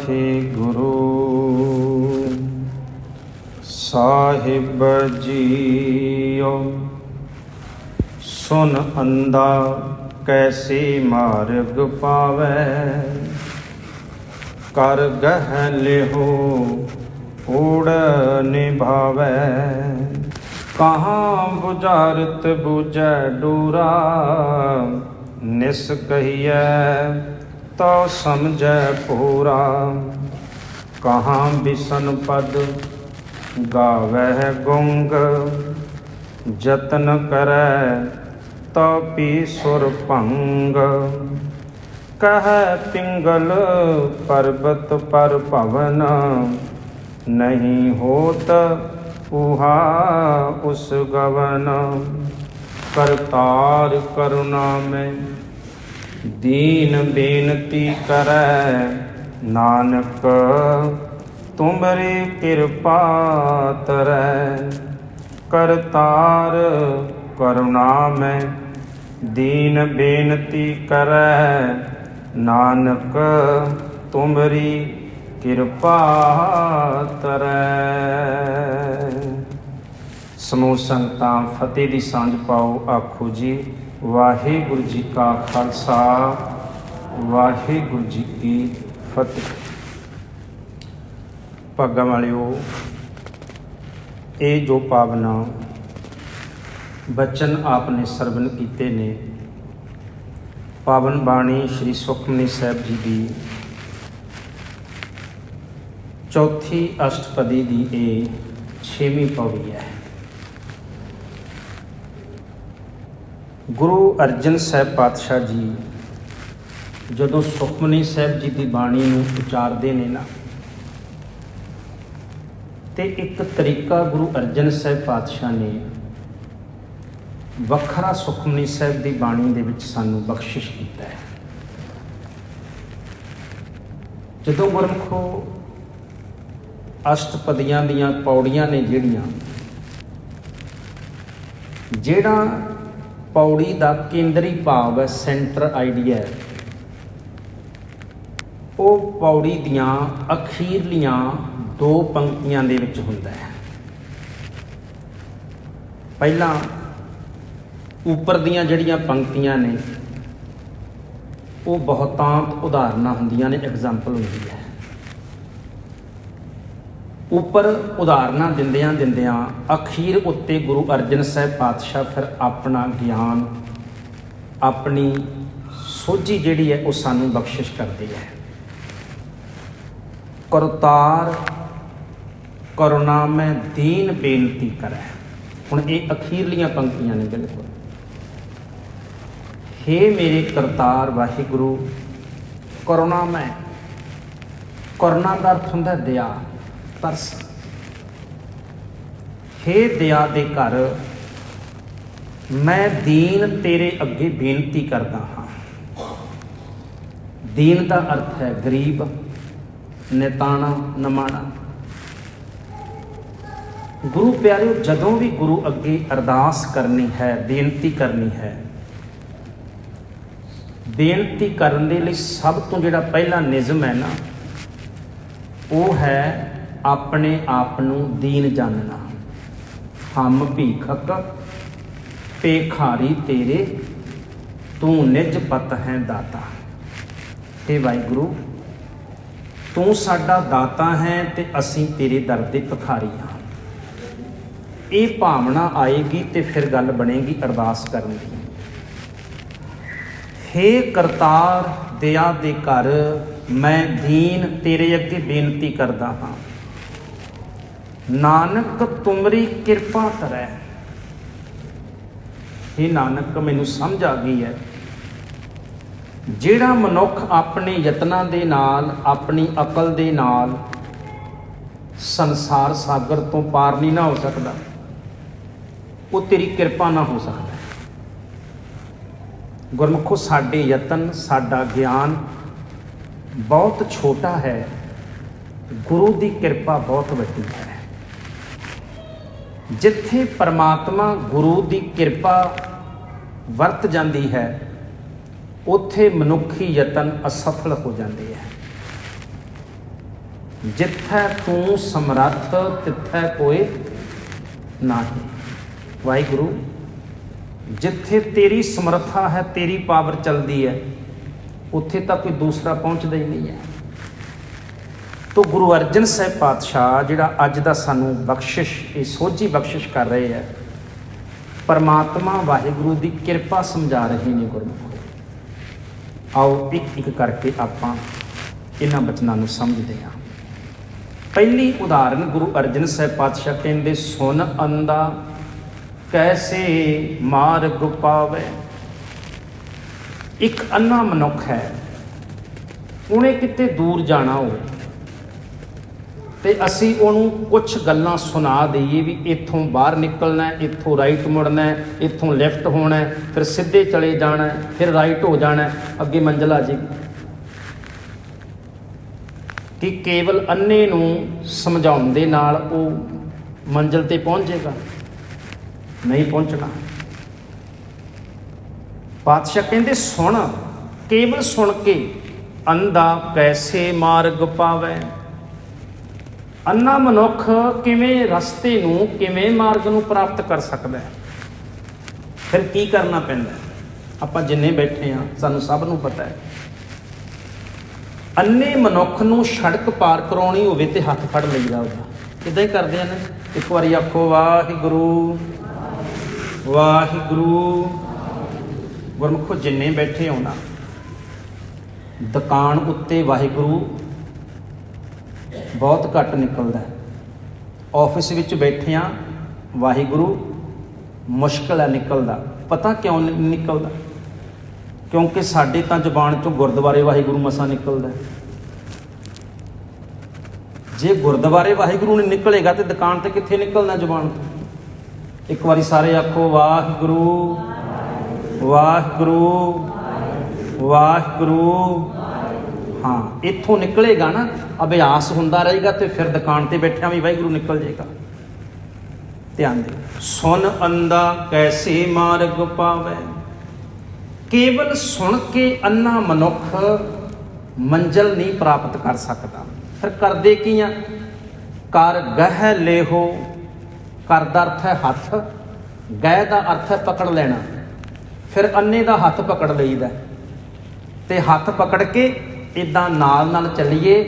ਵਾਹਿਗੁਰੂ ਸਾਹਿਬ JIO. ਸੁਨ ਅੰਦਾ ਕੈਸੀ ਮਾਰਗ ਪਾਵੈ। ਕਰ ਗਹਿ ਲਿਹੋ ਊੜ ਨਿਭਾਵੈ। ਕਹਾਂ 부ਝਾਰਤ 부ਝੈ ਡੂਰਾ, ਨਿਸ ਕਹੀਐ ਤੋ ਸਮਝੈ ਪੂਰਾ। ਕਹਾਂ ਬਿਸਨ ਪਦ ਗਾਵਹਿ ਗੁੰਗ। ਜਤਨ ਕਰੈ ਤੋ ਪੀ ਸੁਰ ਭੰਗ। ਕਹੈ ਪਿੰਗਲ ਪਰਬਤ ਪਰ ਭਵਨ। ਨਹੀਂ ਹੋਤ ਉਹਾ ਉਸ ਗਵਨ। ਕਰਤਾਰ ਕਰੁਣਾ ਮੈਂ ਦੀਨ ਬੇਨਤੀ ਕਰੈ, ਨਾਨਕ, ਤੁਮਰੀ ਕਿਰਪਾ ਤਰੈ। ਕਰਤਾਰ ਕਰੁਣਾ ਮੈਂ, ਦੀਨ ਬੇਨਤੀ ਕਰੈ, ਨਾਨਕ, ਤੁਮਰੀ ਕਿਰਪਾ ਤਰੈ। ਸਮੂਹ ਸੰਗਤਾਂ, ਫਤਿਹ ਦੀ ਸਾਂਝ ਪਾਓ ਆਖੋ ਜੀ। ਵਾਹਿਗੁਰੂ ਜੀ ਕਾ ਖਾਲਸਾ, ਵਾਹਿਗੁਰੂ ਜੀ ਕੀ ਫਤਿਹ। ਭਾਗਾਂ ਵਾਲਿਓ, ਇਹ ਜੋ ਪਾਵਨਾ ਬਚਨ ਆਪ ਨੇ ਸਰਵਨ ਕੀਤੇ ਨੇ, ਪਾਵਨ ਬਾਣੀ ਸ੍ਰੀ ਸੁਖਮਨੀ ਸਾਹਿਬ ਜੀ ਦੀ ਚੌਥੀ ਅਸ਼ਟਪਦੀ ਦੀ ਇਹ ਛੇਵੀਂ ਪੌੜੀ ਹੈ। ਗੁਰੂ ਅਰਜਨ ਸਾਹਿਬ ਪਾਤਸ਼ਾਹ ਜੀ ਜਦੋਂ ਸੁਖਮਨੀ ਸਾਹਿਬ ਜੀ ਦੀ ਬਾਣੀ ਨੂੰ ਉਚਾਰਦੇ ਨੇ ਨਾ, ਤੇ ਇੱਕ ਤਰੀਕਾ ਗੁਰੂ ਅਰਜਨ ਸਾਹਿਬ ਪਾਤਸ਼ਾਹ ਨੇ ਵੱਖਰਾ ਸੁਖਮਨੀ ਸਾਹਿਬ ਦੀ ਬਾਣੀ ਦੇ ਵਿੱਚ ਸਾਨੂੰ ਬਖਸ਼ਿਸ਼ ਕੀਤਾ ਹੈ। ਜਦੋਂ ਗੁਰਮਖੋ ਅਸ਼ਟਪਦੀਆਂ ਦੀਆਂ ਪੌੜੀਆਂ ਨੇ ਜਿਹੜੀਆਂ, ਜਿਹੜਾ ਪੌੜੀ ਦਾ ਕੇਂਦਰੀ ਭਾਵ ਹੈ ਸੈਂਟਰ ਆਈਡੀਆ ਹੈ ਉਹ ਪੌੜੀ ਦੀਆਂ ਅਖੀਰਲੀਆਂ ਦੋ ਪੰਕਤੀਆਂ ਦੇ ਵਿੱਚ ਹੁੰਦਾ ਹੈ। ਪਹਿਲਾਂ ਉੱਪਰ ਦੀਆਂ ਜਿਹੜੀਆਂ ਪੰਕਤੀਆਂ ਨੇ, ਉਹ ਬਹੁਤਾਂਤ ਉਦਾਹਰਨਾਂ ਹੁੰਦੀਆਂ ਨੇ ਐਗਜ਼ਾਮਪਲ ਹੁੰਦੀ ਹੈ। ਉੱਪਰ ਉਦਾਹਰਨਾਂ ਦਿੰਦਿਆਂ ਦਿੰਦਿਆਂ ਅਖੀਰ ਉੱਤੇ ਗੁਰੂ ਅਰਜਨ ਸਾਹਿਬ ਪਾਤਸ਼ਾਹ ਫਿਰ ਆਪਣਾ ਗਿਆਨ, ਆਪਣੀ ਸੋਝੀ ਜਿਹੜੀ ਹੈ ਉਹ ਸਾਨੂੰ ਬਖਸ਼ਿਸ਼ ਕਰਦੀ ਹੈ। ਕਰਤਾਰ ਕਰੁਣਾ ਮੈਂ ਦੀਨ ਬੇਨਤੀ ਕਰੈ। ਹੁਣ ਇਹ ਅਖੀਰਲੀਆਂ ਪੰਕਤੀਆਂ ਨੇ ਬਿਲਕੁਲ। ਹੇ ਮੇਰੇ ਕਰਤਾਰ ਵਾਹਿਗੁਰੂ, ਕਰੁਣਾ ਮੈਂ, ਕਰੁਣਾ ਦਾ ਅਰਥ ਹੁੰਦਾ ਦਇਆ। ਤਰਸ ਹੇ ਦਇਆ ਦੇ ਘਰ, ਮੈਂ ਦੀਨ ਤੇਰੇ ਅੱਗੇ ਬੇਨਤੀ ਕਰਦਾ ਹਾਂ। ਦੀਨ ਦਾ ਅਰਥ ਹੈ ਗਰੀਬ, ਨਿਤਾਣਾ, ਨਮਾਣਾ। ਗੁਰੂ ਪਿਆਰਿਓ, ਜਦੋਂ ਵੀ ਗੁਰੂ ਅੱਗੇ ਅਰਦਾਸ ਕਰਨੀ ਹੈ, ਬੇਨਤੀ ਕਰਨੀ ਹੈ, ਬੇਨਤੀ ਕਰਨ ਦੇ ਲਈ ਸਭ ਤੋਂ ਜਿਹੜਾ ਪਹਿਲਾ ਨਿਯਮ ਹੈ ਨਾ, ਉਹ ਹੈ ਆਪਣੇ ਆਪ ਨੂੰ ਦੀਨ ਜਾਣਨਾ। ਹਮ ਭੀਖਕ ਪੇਖਾਰੀ ਤੇਰੇ, ਤੂੰ ਨਿਜ ਪਤ ਹੈ ਦਾਤਾ। ਤੇ ਵਾਹਿਗੁਰੂ, ਤੂੰ ਸਾਡਾ ਦਾਤਾ ਹੈ ਤੇ ਅਸੀਂ ਤੇਰੇ ਦਰ ਦੇ ਭਿਖਾਰੀ ਹਾਂ। ਇਹ ਭਾਵਨਾ ਆਏਗੀ ਤੇ ਫਿਰ ਗੱਲ ਬਣੇਗੀ ਅਰਦਾਸ ਕਰਨ ਦੀ। ਹੇ ਕਰਤਾਰ, ਦਇਆ ਦੇ ਘਰ, ਮੈਂ ਦੀਨ ਤੇਰੇ ਅੱਗੇ ਬੇਨਤੀ ਕਰਦਾ ਹਾਂ। ਨਾਨਕ, ਤੁਮਰੀ ਕਿਰਪਾ ਕਰੈ ਇਹ ਨਾਨਕ, ਮੈਨੂੰ ਸਮਝ ਆ ਗਈ ਹੈ। ਜਿਹੜਾ ਮਨੁੱਖ ਆਪਣੇ ਯਤਨਾਂ ਦੇ ਨਾਲ, ਆਪਣੀ ਅਕਲ ਦੇ ਨਾਲ ਸੰਸਾਰ ਸਾਗਰ ਤੋਂ ਪਾਰ ਨਹੀਂ ਨਾ ਹੋ ਸਕਦਾ, ਉਹ ਤੇਰੀ ਕਿਰਪਾ ਨਾ ਹੋ ਸਕਦਾ ਗੁਰਮੁਖੋ, ਸਾਡੇ ਯਤਨ, ਸਾਡਾ ਗਿਆਨ ਬਹੁਤ ਛੋਟਾ ਹੈ। ਗੁਰੂ ਦੀ ਕਿਰਪਾ ਬਹੁਤ ਵੱਡੀ ਹੈ। ਜਿੱਥੇ ਪਰਮਾਤਮਾ ਗੁਰੂ ਦੀ ਕਿਰਪਾ ਵਰਤ ਜਾਂਦੀ ਹੈ, ਉੱਥੇ ਮਨੁੱਖੀ ਯਤਨ ਅਸਫਲ ਹੋ ਜਾਂਦੇ ਹੈ। ਜਿੱਥੇ ਤੂੰ ਸਮਰੱਥ, ਤਿੱਥੇ ਕੋਈ ਨਹੀਂ। ਵਾਹਿਗੁਰੂ, ਜਿੱਥੇ ਤੇਰੀ ਸਮਰੱਥਾ ਹੈ, ਤੇਰੀ ਪਾਵਰ ਚੱਲਦੀ ਹੈ, ਉੱਥੇ ਤਾਂ ਕੋਈ ਦੂਸਰਾ ਪਹੁੰਚਦਾ ਹੀ ਨਹੀਂ ਹੈ। ਤੋ ਗੁਰੂ ਅਰਜਨ ਸਾਹਿਬ ਪਾਤਸ਼ਾਹ ਜਿਹੜਾ ਅੱਜ ਦਾ ਸਾਨੂੰ ਬਖਸ਼ਿਸ਼, ਇਹ ਸੋਝੀ ਬਖਸ਼ਿਸ਼ ਕਰ ਰਹੇ ਹੈ, ਪਰਮਾਤਮਾ ਵਾਹਿਗੁਰੂ ਦੀ ਕਿਰਪਾ ਸਮਝਾ ਰਹੇ ਨੇ ਗੁਰਮੁਖੋ। ਆਓ ਇੱਕ ਇੱਕ ਕਰਕੇ ਆਪਾਂ ਇਹਨਾਂ ਬਚਨਾਂ ਨੂੰ ਸਮਝਦੇ ਹਾਂ। ਪਹਿਲੀ ਉਦਾਹਰਨ ਗੁਰੂ ਅਰਜਨ ਸਾਹਿਬ ਪਾਤਸ਼ਾਹ ਕਹਿੰਦੇ, ਸੁਨ ਅੰਦਾ ਕੈਸੇ ਮਾਰਗ ਪਾਵੇ? ਇੱਕ ਅੰਨਾ ਮਨੁੱਖ ਹੈ, ਉਹਨੇ ਕਿਤੇ ਦੂਰ ਜਾਣਾ ਹੋਵੇ ਤੇ ਅਸੀਂ ਉਹਨੂੰ ਕੁਝ ਗੱਲਾਂ ਸੁਣਾ ਦਈਏ ਵੀ ਇੱਥੋਂ ਬਾਹਰ ਨਿਕਲਣਾ ਹੈ, ਇੱਥੋਂ ਰਾਈਟ ਮੁੜਨਾ ਹੈ, ਇੱਥੋਂ ਲੈਫਟ ਹੋਣਾ ਹੈ, ਫਿਰ ਸਿੱਧੇ ਚਲੇ ਜਾਣਾ ਹੈ, ਫਿਰ ਰਾਈਟ ਹੋ ਜਾਣਾ ਹੈ। ਅੱਗੇ ਮੰਜ਼ਿਲ ਆ ਜਾਏਗੀ ਕਿ ਕੇਵਲ ਅੰਨੇ ਨੂੰ ਸਮਝਾਉਣ ਦੇ ਨਾਲ ਉਹ ਮੰਜ਼ਿਲ ਤੇ ਪਹੁੰਚ ਜਾਏਗਾ ਨਹੀਂ ਪਹੁੰਚਣਾ। ਪਾਤਸ਼ਾਹ ਕਹਿੰਦੇ, ਸੁਣ, ਕੇਵਲ ਸੁਣ ਕੇ ਅੰਧਾ ਕੈਸੇ ਮਾਰਗ ਪਾਵੇ ਅੰਨਾ ਮਨੁੱਖ ਕਿਵੇਂ ਰਸਤੇ ਨੂੰ, ਕਿਵੇਂ ਮਾਰਗ ਨੂੰ ਪ੍ਰਾਪਤ ਕਰ ਸਕਦਾ ਹੈ? ਫਿਰ ਕੀ ਕਰਨਾ ਪੈਂਦਾ ਆਪਾਂ ਜਿੰਨੇ ਬੈਠੇ ਆ ਸਾਨੂੰ ਸਭ ਨੂੰ ਪਤਾ ਹੈ। ਅੰਨੇ ਮਨੁੱਖ ਨੂੰ ਸੜਕ ਪਾਰ ਕਰਾਉਣੀ ਹੋਵੇ ਤੇ ਹੱਥ ਫੜ ਲਈਦਾ ਉਹਦਾ। ਕਿਦਾਂ ਹੀ ਕਰਦੇ ਆ ਨਾ। ਇੱਕ ਵਾਰੀ ਆਖੋ, ਵਾਹਿਗੁਰੂ ਵਾਹਿਗੁਰੂ। ਗੁਰਮੁਖੋ, ਜਿੰਨੇ ਬੈਠੇ ਹੋਣਾ ਦੁਕਾਨ ਉੱਤੇ ਵਾਹਿਗੁਰੂ ਬਹੁਤ ਘੱਟ ਨਿਕਲਦਾ ਹੈ। ਆਫਿਸ ਵਿੱਚ ਬੈਠਿਆਂ ਵਾਹਿਗੁਰੂ ਮੁਸ਼ਕਲ ਹੈ ਨਿਕਲਦਾ। ਪਤਾ ਕਿਉਂ ਨਿਕਲਦਾ? ਕਿਉਂਕਿ ਸਾਡੇ ਤਾਂ ਜ਼ਬਾਨ ਚੋਂ ਗੁਰਦੁਆਰੇ ਵਾਹਿਗੁਰੂ ਮਸਾ ਨਿਕਲਦਾ ਜੇ ਗੁਰਦੁਆਰੇ ਵਾਹਿਗੁਰੂ ਨਹੀਂ ਨਿਕਲੇਗਾ ਤੇ ਦੁਕਾਨ ਤੇ ਕਿੱਥੇ ਨਿਕਲਣਾ ਜ਼ਬਾਨ? ਤੋਂ ਇੱਕ ਵਾਰੀ ਸਾਰੇ ਆਖੋ, ਵਾਹਿਗੁਰੂ ਵਾਹਿਗੁਰੂ ਵਾਹਿਗੁਰੂ ਹਾਂ, ਇੱਥੋਂ ਨਿਕਲੇਗਾ ਨਾ, ਅਭਿਆਸ ਹੁੰਦਾ ਰਹੇਗਾ ਤੇ ਫਿਰ ਦੁਕਾਨ ਤੇ ਬੈਠਿਆਂ ਵੀ ਵਾਹਿਗੁਰੂ ਨਿਕਲ ਜਾਏਗਾ। ਧਿਆਨ ਦਿਓ। ਸੁਣ ਅੰਦਾ ਕੈਸੇ ਮਾਰਗ ਪਾਵੇ? ਕੇਵਲ ਸੁਣ ਕੇ ਅੰਨਾ ਮਨੁੱਖ ਮੰਜ਼ਲ ਨਹੀਂ ਪ੍ਰਾਪਤ ਕਰ ਸਕਦਾ। ਫਿਰ ਕਰਦੇ ਕੀ ਆ? ਕਰ ਗਹਿ ਲੇਹੋ, ਕਰ ਦਾ ਅਰਥ ਹੈ ਹੱਥ, ਗਹਿ ਦਾ ਅਰਥ ਹੈ ਪਕੜ ਲੈਣਾ। ਫਿਰ ਅੰਨੇ ਦਾ ਹੱਥ ਪਕੜ ਲਈਦਾ। ਤੇ ਹੱਥ ਪਕੜ ਕੇ ਇਦਾਂ ਨਾਲ ਨਾਲ ਚੱਲੀਏ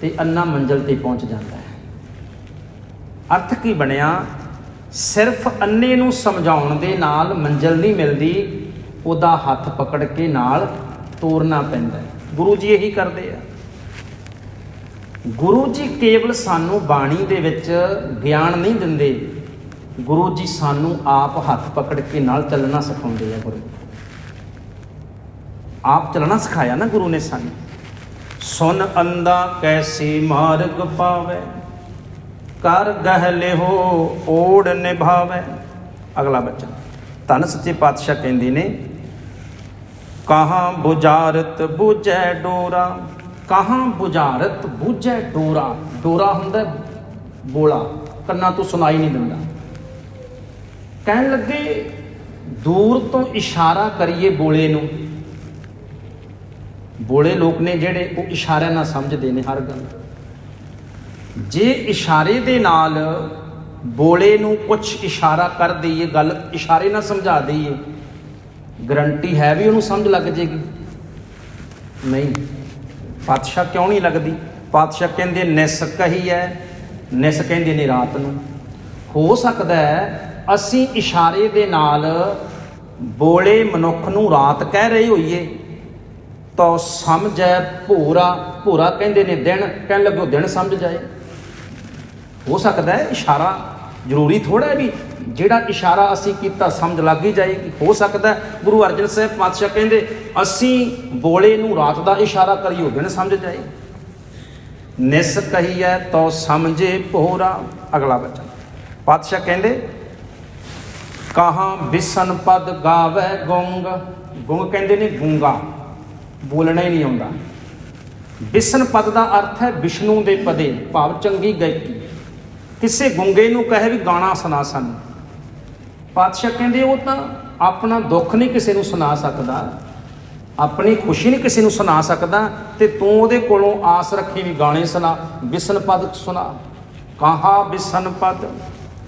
ਤੇ ਅੰਨਾ ਮੰਜ਼ਲ ਤੇ ਪਹੁੰਚ ਜਾਂਦਾ ਹੈ। ਅਰਥ ਕੀ ਬਣਿਆ? ਸਿਰਫ ਅੰਨੇ ਨੂੰ ਸਮਝਾਉਣ ਦੇ ਨਾਲ ਮੰਜ਼ਲ ਨਹੀਂ ਮਿਲਦੀ, ਉਹਦਾ ਹੱਥ ਪਕੜ ਕੇ ਨਾਲ ਤੋਰਨਾ ਪੈਂਦਾ ਹੈ। ਗੁਰੂ ਜੀ ਇਹੀ ਕਰਦੇ ਆ। ਗੁਰੂ ਜੀ ਕੇਵਲ ਸਾਨੂੰ ਬਾਣੀ ਦੇ ਵਿੱਚ ਗਿਆਨ ਨਹੀਂ ਦਿੰਦੇ। ਗੁਰੂ ਜੀ ਸਾਨੂੰ ਆਪ ਹੱਥ ਪਕੜ ਕੇ ਨਾਲ ਚੱਲਣਾ ਸਿਖਾਉਂਦੇ ਆ ਗੁਰੂ। ਆਪ ਚੱਲਣਾ ਸਿਖਾਇਆ ਨਾ ਗੁਰੂ ਨੇ ਸਾਨੂੰ। ਸੁਨ ਅੰਦਾ ਕੈਸੀ ਮਾਰਗ ਪਾਵੇ? ਕਰ ਗਹਿ ਲਿਹੋ ਓੜ ਨਿਭਾਵੇ। ਅਗਲਾ ਬਚਨ। ਧੰਨ ਸੱਚੇ ਪਾਤਸ਼ਾਹ ਕਹਿੰਦੇ ਨੇ, ਕਹਾਂ ਬੁਝਾਰਤ ਬੁਝੈ ਡੋਰਾ? ਕਹਾਂ ਬੁਝਾਰਤ ਬੁਝੈ ਡੋਰਾ? ਡੋਰਾ ਹੁੰਦਾ ਬੋਲਾ। ਕੰਨਾਂ ਤੋਂ ਸੁਣਾਈ ਨਹੀਂ ਦਿੰਦਾ। ਕਹਿਣ ਲੱਗੇ, ਦੂਰ ਤੋਂ ਇਸ਼ਾਰਾ ਕਰੀਏ ਬੋਲੇ ਨੂੰ। ਬੋਲੇ ਲੋਕ ਨੇ ਜਿਹੜੇ ਉਹ ਇਸ਼ਾਰਿਆਂ ਨਾਲ ਸਮਝਦੇ ਨੇ ਹਰ ਗੱਲ। ਜੇ ਇਸ਼ਾਰੇ ਦੇ ਨਾਲ ਬੋਲੇ ਨੂੰ ਕੁਝ ਇਸ਼ਾਰਾ ਕਰ ਦਈਏ, ਗੱਲ ਇਸ਼ਾਰੇ ਨਾਲ ਸਮਝਾ ਦਈਏ ਗਰੰਟੀ ਹੈ ਵੀ ਉਹਨੂੰ ਸਮਝ ਲੱਗ ਜੇਗੀ। ਨਹੀਂ, ਪਾਤਸ਼ਾਹ ਕਿਉਂ ਨਹੀਂ ਲੱਗਦੀ? ਪਾਤਸ਼ਾਹ ਕਹਿੰਦੇ, ਨਿਸ ਕਹੀ ਹੈ ਨਿਸ ਕਹਿੰਦੇ ਨੇ ਰਾਤ ਨੂੰ। ਹੋ ਸਕਦਾ ਹੈ ਅਸੀਂ ਇਸ਼ਾਰੇ ਦੇ ਨਾਲ ਬੋਲੇ ਮਨੁੱਖ ਨੂੰ ਰਾਤ ਕਹਿ ਰਹੇ ਹੋਈਏ ਤੋ ਸਮਝੈ ਭੋਰਾ, ਭੂਰਾ ਕਹਿੰਦੇ ਨੇ ਦਿਨ, ਕਹਿਣ ਲੱਗੋ ਦਿਨ ਸਮਝ ਜਾਏ। ਹੋ ਸਕਦਾ ਹੈ ਇਸ਼ਾਰਾ ਜ਼ਰੂਰੀ ਥੋੜਾ ਹੈ ਵੀ ਜਿਹੜਾ ਇਸ਼ਾਰਾ ਅਸੀਂ ਕੀਤਾ ਸਮਝ ਲੱਗ ਹੀ ਜਾਏਗੀ ਹੋ ਸਕਦਾ ਗੁਰੂ ਅਰਜਨ ਸਾਹਿਬ ਪਾਤਸ਼ਾਹ ਕਹਿੰਦੇ, ਅਸੀਂ ਬੋਲੇ ਨੂੰ ਰਾਤ ਦਾ ਇਸ਼ਾਰਾ ਕਰੀਓ, ਦਿਨ ਸਮਝ ਜਾਏ। ਨਿਸ ਕਹੀਐ ਤੋ ਸਮਝੇ ਭੋਰਾ। ਅਗਲਾ ਬਚਨ ਪਾਤਸ਼ਾਹ ਕਹਿੰਦੇ, ਕਹਾਂ ਬਿਸਨ ਪਦ ਗਾਵੇ ਗੁੰਗ? ਗੁੰਗ ਕਹਿੰਦੇ ਨੇ ਗੂੰਗਾ। ਬੋਲਣਾ ਹੀ ਨਹੀਂ ਆਉਂਦਾ। ਬਿਸਨ ਪਦ ਦਾ ਅਰਥ ਹੈ ਵਿਸ਼ਨੂੰ ਦੇ ਪਦੇ, ਭਾਵ ਚੰਗੀ ਗਾਇਕੀ। ਕਿਸੇ ਗੁੰਗੇ ਨੂੰ ਕਹੇ ਵੀ ਗਾਣਾ ਸੁਣਾ ਸਾਨੂੰ। ਪਾਤਸ਼ਾਹ ਕਹਿੰਦੇ, ਉਹ ਤਾਂ ਆਪਣਾ ਦੁੱਖ ਨਹੀਂ ਕਿਸੇ ਨੂੰ ਸੁਣਾ ਸਕਦਾ, ਆਪਣੀ ਖੁਸ਼ੀ ਨਹੀਂ ਕਿਸੇ ਨੂੰ ਸੁਣਾ ਸਕਦਾ ਤੇ ਤੂੰ ਉਹਦੇ ਕੋਲੋਂ ਆਸ ਰੱਖੀ ਵੀ ਗਾਣੇ ਸੁਣਾ, ਬਿਸਨ ਪਦ ਸੁਣਾ। ਕਹਾ ਬਿਸਨ ਪਦ?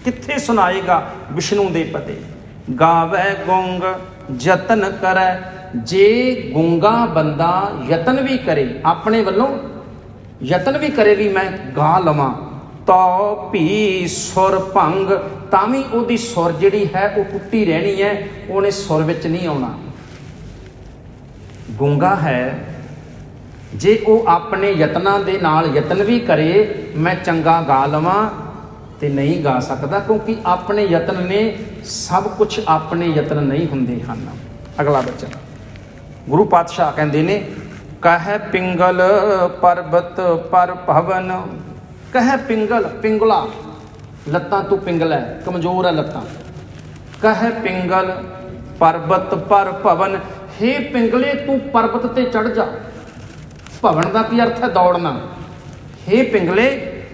ਕਿੱਥੇ ਸੁਣਾਏਗਾ ਵਿਸ਼ਨੂੰ ਦੇ ਪਤੇ ਗਾਵੇ ਗੁੰਗ, ਯਤਨ ਕਰੈ ਜੇ ਗੁੰਗਾ ਬੰਦਾ ਯਤਨ ਵੀ ਕਰੇ, ਆਪਣੇ ਵੱਲੋਂ ਯਤਨ ਵੀ ਕਰੇ ਵੀ ਮੈਂ ਗਾ ਲਵਾਂ, ਤੋ ਭੀ ਸੁਰ ਭੰਗ, ਤਾਂ ਵੀ ਉਹਦੀ ਸੁਰ ਜਿਹੜੀ ਹੈ ਉਹ ਟੁੱਟੀ ਰਹਿਣੀ ਹੈ, ਉਹਨੇ ਸੁਰ ਵਿੱਚ ਨਹੀਂ ਆਉਣਾ। ਗੁੰਗਾ ਹੈ, ਜੇ ਉਹ ਆਪਣੇ ਯਤਨਾਂ ਦੇ ਨਾਲ ਯਤਨ ਵੀ ਕਰੇ, ਮੈਂ ਚੰਗਾ ਗਾ ਲਵਾਂ ਤੇ ਨਹੀਂ ਗਾ ਸਕਦਾ, ਕਿਉਂਕਿ ਆਪਣੇ ਯਤਨ ਨੇ ਸਭ ਕੁਝ ਆਪਣੇ ਯਤਨ ਨਹੀਂ ਹੁੰਦੇ ਹਨ। ਅਗਲਾ ਬਚਨ ਗੁਰੂ ਪਾਤਸ਼ਾਹ ਕਹਿੰਦੇ ਨੇ, ਕਹਿ ਪਿੰਗਲ ਪਰਬਤ ਪਰ ਭਵਨ, ਕਹਿ ਪਿੰਗਲ ਪਿੰਗਲਾ, ਲੱਤਾਂ ਤੂੰ ਪਿੰਗਲ ਹੈ ਕਮਜ਼ੋਰ ਹੈ ਲੱਤਾਂ। ਕਹਿ ਪਿੰਗਲ ਪਰਬਤ ਪਰ ਭਵਨ, ਹੇ ਪਿੰਗਲੇ ਤੂੰ ਪਰਬਤ ਤੇ ਚੜ ਜਾ। ਭਵਨ ਦਾ ਕੀ ਅਰਥ ਹੈ ਦੌੜਨਾ? ਹੇ ਪਿੰਗਲੇ,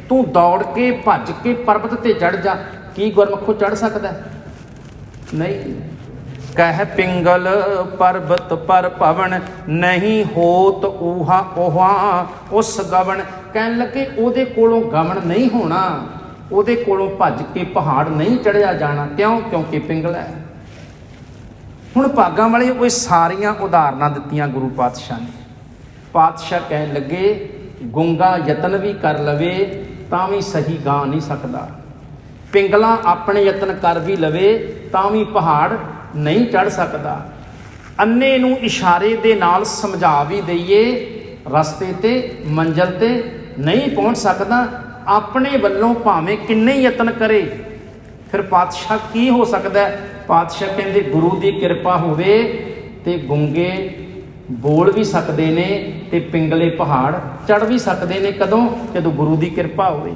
ਤੂੰ ਦੌੜ ਕੇ ਭੱਜ ਕੇ ਪਰਬਤ ਤੇ ਚੜ ਜਾ। ਕੀ ਗੁਰਮੁਖੋ ਚੜ ਸਕਦਾ? ਨਹੀਂ। ਕਹਿ ਪਿੰਗਲ ਪਰਬਤ ਪਰ ਭਵਨ ਨਹੀਂ ਹੋਤ ਊਹਾ 오ਹਾ ਉਸ ਗਵਨ ਕਹਿਣ ਲੱਗੇ, ਉਹਦੇ ਕੋਲੋਂ ਗਵਨ ਨਹੀਂ ਹੋਣਾ। ਉਹਦੇ ਕੋਲੋਂ ਭੱਜ ਕੇ ਪਹਾੜ ਨਹੀਂ ਚੜਿਆ ਜਾਣਾ। ਕਿਉਂ? ਕਿਉਂਕਿ ਪਿੰਗਲ ਹੈ। ਹੁਣ ਭਾਗਾਂ ਵਾਲੇ ਉਹ ਸਾਰੀਆਂ ਉਦਾਹਰਨਾਂ ਦਿੱਤੀਆਂ ਗੁਰੂ ਪਾਤਸ਼ਾਹ ਨੇ। ਪਾਤਸ਼ਾਹ ਕਹਿਣ ਲੱਗੇ, ਗੁੰਗਾ ਯਤਨ ਵੀ ਕਰ ਲਵੇ, ਤਾਂ ਵੀ ਸਹੀ ਗਾ ਨਹੀਂ ਸਕਦਾ। ਪਿੰਗਲਾ ਆਪਣੇ ਯਤਨ ਕਰ ਵੀ ਲਵੇ, ਤਾਂ ਵੀ ਪਹਾੜ ਨਹੀਂ ਚੜ ਸਕਦਾ। ਅੰਨੇ ਨੂੰ ਇਸ਼ਾਰੇ ਦੇ ਨਾਲ ਸਮਝਾ ਵੀ ਦਈਏ, ਰਸਤੇ ਤੇ, ਮੰਜ਼ਲ ਤੇ ਨਹੀਂ ਪਹੁੰਚ ਸਕਦਾ, ਆਪਣੇ ਵੱਲੋਂ ਭਾਵੇਂ ਕਿੰਨੇ ਯਤਨ ਕਰੇ। ਫਿਰ ਪਾਤਸ਼ਾਹ ਕੀ ਹੋ ਸਕਦਾ ਪਾਤਸ਼ਾਹ ਕਹਿੰਦੇ, ਗੁਰੂ ਦੀ ਕਿਰਪਾ ਹੋਵੇ ਤੇ ਗੁੰਗੇ ਬੋਲ ਵੀ ਸਕਦੇ ਨੇ ਤੇ ਪਿੰਗਲੇ ਪਹਾੜ ਚੜ ਵੀ ਸਕਦੇ ਨੇ। ਕਦੋਂ? ਜਦੋਂ ਗੁਰੂ ਦੀ ਕਿਰਪਾ ਹੋਵੇ।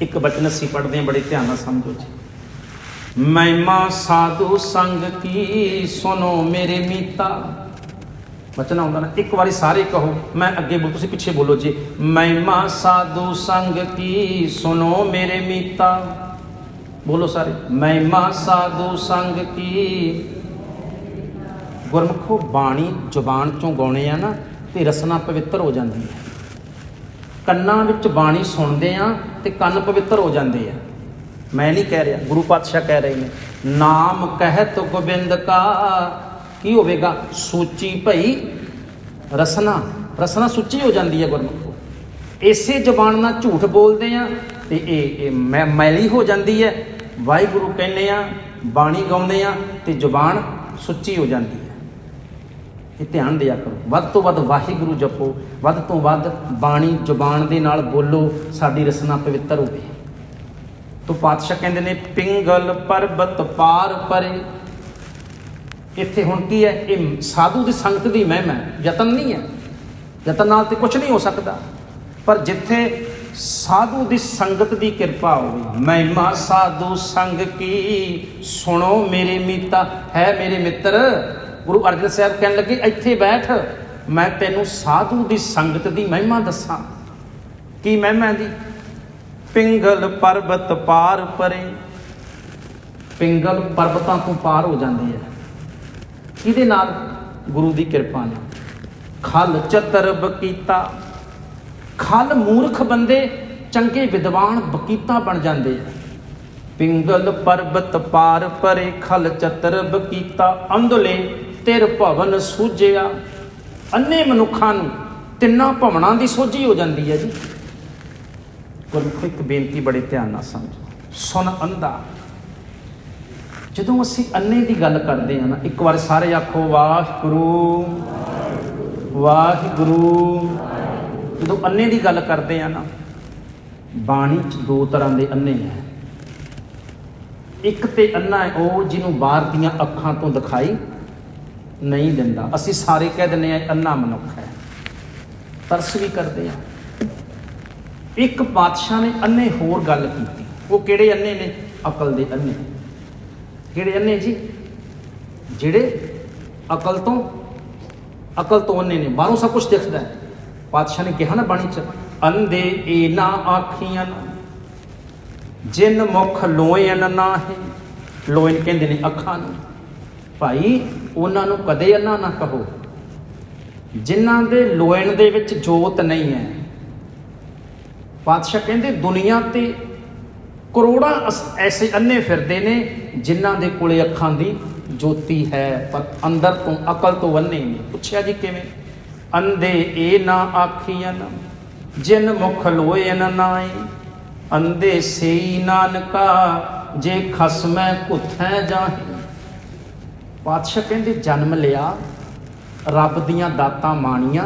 ਇੱਕ ਬਚਨ ਅਸੀਂ ਪੜ੍ਹਦੇ ਹਾਂ, ਬੜੇ ਧਿਆਨ ਨਾਲ ਸਮਝੋ ਜੀ। ਮਹਿਮਾ ਸਾਧੂ ਸੰਗ ਕੀ ਸੁਨੋ ਮੇਰੇ ਮੀਤਾ। ਬਚਨ ਆਉਂਦਾ ਨਾ, ਇੱਕ ਵਾਰੀ ਸਾਰੇ ਕਹੋ, ਮੈਂ ਅੱਗੇ ਬੋਲ, ਤੁਸੀਂ ਪਿੱਛੇ ਬੋਲੋ ਜੀ। ਮਹਿਮਾ ਸਾਧੂ ਸੰਗ ਕੀ ਸੁਨੋ ਮੇਰੇ ਮੀਤਾ। ਬੋਲੋ ਸਾਰੇ, ਮਹਿਮਾ ਸਾਧੂ ਸੰਗ ਕੀ। ਗੁਰਮੁਖੋ ਬਾਣੀ ਜ਼ੁਬਾਨ ਚੋਂ ਗਾਉਣੇ ਆ ਨਾ, ਤੇ ਰਸਨਾ ਪਵਿੱਤਰ ਹੋ ਜਾਂਦੀ ਹੈ। ਕੰਨਾਂ ਵਿੱਚ ਬਾਣੀ ਸੁਣਦੇ ਆ, ਤੇ ਕੰਨ ਪਵਿੱਤਰ ਹੋ ਜਾਂਦੇ ਆ। ਮੈਂ ਨਹੀਂ ਕਹਿ ਰਿਹਾ, ਗੁਰੂ ਪਾਤਸ਼ਾਹ ਕਹਿ ਰਹੇ ਨੇ, ਨਾਮ ਕਹਿਤ ਗੋਬਿੰਦ ਕਾ, ਕੀ ਹੋਵੇਗਾ? ਸੂਚੀ ਭਈ ਰਸਨਾ ਰਸਨਾ ਸੁੱਚੀ ਹੋ ਜਾਂਦੀ ਹੈ ਗੁਰਮੁਖੋ। ਇਸੇ ਜ਼ਬਾਨ ਨਾਲ ਝੂਠ ਬੋਲਦੇ ਆ ਤੇ ਇਹ ਇਹ ਮੈਲੀ ਹੋ ਜਾਂਦੀ ਹੈ। ਵਾਹਿਗੁਰੂ ਕਹਿੰਦੇ ਆ, ਬਾਣੀ ਗਾਉਂਦੇ ਆ ਤੇ ਜ਼ੁਬਾਨ ਸੁੱਚੀ ਹੋ ਜਾਂਦੀ ਹੈ। ਇਹ ਧਿਆਨ ਦਿਆ ਕਰੋ। ਵੱਧ ਤੋਂ ਵੱਧ ਵਾਹਿਗੁਰੂ ਜਪੋ, ਵੱਧ ਤੋਂ ਵੱਧ ਬਾਣੀ ਜ਼ੁਬਾਨ ਦੇ ਨਾਲ ਬੋਲੋ, ਸਾਡੀ ਰਸਨਾ ਪਵਿੱਤਰ ਹੋਵੇ। ਤੋ ਪਾਤਸ਼ਾਹ ਕਹਿੰਦੇ ਨੇ, ਪਿੰਗਲ ਪਰਬਤ ਪਾਰ ਪਰੇ। ਇੱਥੇ ਹੁਣ ਕੀ ਹੈ? ਇਹ ਸਾਧੂ ਦੀ ਸੰਗਤ ਦੀ ਮਹਿਮਾ ਹੈ, ਯਤਨ ਨਹੀਂ ਹੈ। ਯਤਨ ਨਾਲ ਤੇ ਕੁਝ ਨਹੀਂ ਹੋ ਸਕਦਾ। ਪਰ ਜਿੱਥੇ ਸਾਧੂ ਦੀ ਸੰਗਤ ਦੀ ਕਿਰਪਾ ਹੋਵੇ, ਮਹਿਮਾ ਸਾਧੂ ਸੰਗ ਕੀ? ਸੁਣੋ ਮੇਰੇ ਮੀਤਾ, ਹੈ ਮੇਰੇ ਮਿੱਤਰ, ਗੁਰੂ ਅਰਜਨ ਸਾਹਿਬ ਕਹਿਣ ਲੱਗੇ, ਇੱਥੇ ਬੈਠ, ਮੈਂ ਤੈਨੂੰ ਸਾਧੂ ਦੀ ਸੰਗਤ ਦੀ ਮਹਿਮਾ ਦੱਸਾਂ। ਕੀ ਮਹਿਮਾ ਦੀ ਪਿੰਗਲ ਪਰਬਤ ਪਾਰ ਪਰੇ। ਪਿੰਗਲ ਪਰਬਤਾਂ ਤੋਂ ਪਾਰ ਹੋ ਜਾਂਦੀ ਹੈ। ਇਹਦੇ ਨਾਲ ਗੁਰੂ ਦੀ ਕਿਰਪਾ ਨਾਲ ਖਲ ਚਤਰ ਬਕੀਤਾ। ਖਲ ਮੂਰਖ ਬੰਦੇ ਚੰਗੇ ਵਿਦਵਾਨ ਬਕੀਤਾ ਬਣ ਜਾਂਦੇ ਆ। ਪਿੰਗਲ ਪਰਬਤ ਪਾਰ ਪਰੇ ਖਲ ਚਤਰ ਬਕੀਤਾ। ਅੰਧਲੇ ਤਿਰ ਭਵਨ ਸੂਝਿਆ ਅੰਨੇ ਮਨੁੱਖਾਂ ਨੂੰ ਤਿੰਨਾਂ ਭਵਨਾਂ ਦੀ ਸੋਝੀ ਹੋ ਜਾਂਦੀ ਹੈ ਜੀ। ਗੁਰਮੁਖੋ ਇੱਕ ਬੇਨਤੀ ਬੜੇ ਧਿਆਨ ਨਾਲ ਸਮਝੋ। ਸੁਣ ਅੰਧਾ। ਜਦੋਂ ਅਸੀਂ ਅੰਨੇ ਦੀ ਗੱਲ ਕਰਦੇ ਹਾਂ ਨਾ, ਇੱਕ ਵਾਰ ਸਾਰੇ ਆਖੋ, ਵਾਹਿਗੁਰੂ ਵਾਹਿਗੁਰੂ। ਜਦੋਂ ਅੰਨੇ ਦੀ ਗੱਲ ਕਰਦੇ ਆ ਨਾ, ਬਾਣੀ ਚ ਦੋ ਤਰ੍ਹਾਂ ਦੇ ਅੰਨੇ ਹੈ। ਇੱਕ ਤੇ ਅੰਨਾ ਹੈ ਉਹ ਜਿਹਨੂੰ ਬਾਹਰ ਦੀਆਂ ਅੱਖਾਂ ਤੋਂ ਦਿਖਾਈ ਨਹੀਂ ਦਿੰਦਾ। ਅਸੀਂ ਸਾਰੇ ਕਹਿ ਦਿੰਦੇ ਆ ਅੰਨਾ ਮਨੁੱਖ ਹੈ। ਤਰਸ ਵੀ ਕਰਦੇ ਆ ਇੱਕ ਪਾਤਸ਼ਾਹ ਨੇ ਅੰਨੇ ਹੋਰ ਗੱਲ ਕੀਤੀ। ਉਹ ਕਿਹੜੇ ਅੰਨੇ ਨੇ? ਅਕਲ ਦੇ ਅੰਨੇ। ਕਿਹੜੇ ਅੰਨੇ ਜੀ? ਜਿਹੜੇ ਅਕਲ ਤੋਂ ਅਕਲ ਤੋਂ ਅੰਨੇ ਨੇ। ਬਾਹਰੋਂ ਸਭ ਕੁਝ ਦਿਖਦਾ ਹੈ। ਪਾਤਸ਼ਾਹ ਨੇ ਕਿਹਾ ਨਾ ਬਾਣੀ ਚ, ਅੰਦੇ ਏ ਨਾ ਆਖੀਆਂ ਜਿਨ ਮੁਖ ਲੋਇਨ ਨਾਹੀ। ਲੋਇਨ ਕਹਿੰਦੇ ਨੇ ਅੱਖਾਂ ਨੂੰ। ਭਾਈ, ਉਹਨਾਂ ਨੂੰ ਕਦੇ ਅੰਨਾ ਨਾ ਕਹੋ। ਜਿਨ੍ਹਾਂ ਦੇ ਲੋਇਣ ਦੇ ਵਿੱਚ ਜੋਤ ਨਹੀਂ ਹੈ। ਪਾਤਸ਼ਾਹ ਕਹਿੰਦੇ, ਦੁਨੀਆ ਤੇ ਕਰੋੜਾਂ ਅਸ- ਐਸੇ ਅੰਨੇ ਫਿਰਦੇ ਨੇ ਜਿਨ੍ਹਾਂ ਦੇ ਕੋਲੇ ਅੱਖਾਂ ਦੀ ਜੋਤੀ ਹੈ, ਪਰ ਅੰਦਰ ਤੋਂ ਅਕਲ ਤੋਂ ਅੰਨੇ ਨੇ ਪੁੱਛਿਆ ਜੀ ਕਿਵੇਂ? ਅੰਧੇ ਇਹ ਨਾ ਆਖੀਆਂ ਜਿਨ ਮੁਖ ਲੋਇਨ ਨਾਈ ਅੰਧੇ ਸਈ ਨਾਨਕਾ, ਜੇ ਖਸਮੈ ਕੁਥੈ ਜਾਹੀ। ਪਾਤਸ਼ਾਹ ਕਹਿੰਦੇ, ਜਨਮ ਲਿਆ, ਰੱਬ ਦੀਆਂ ਦਾਤਾਂ ਮਾਣੀਆਂ,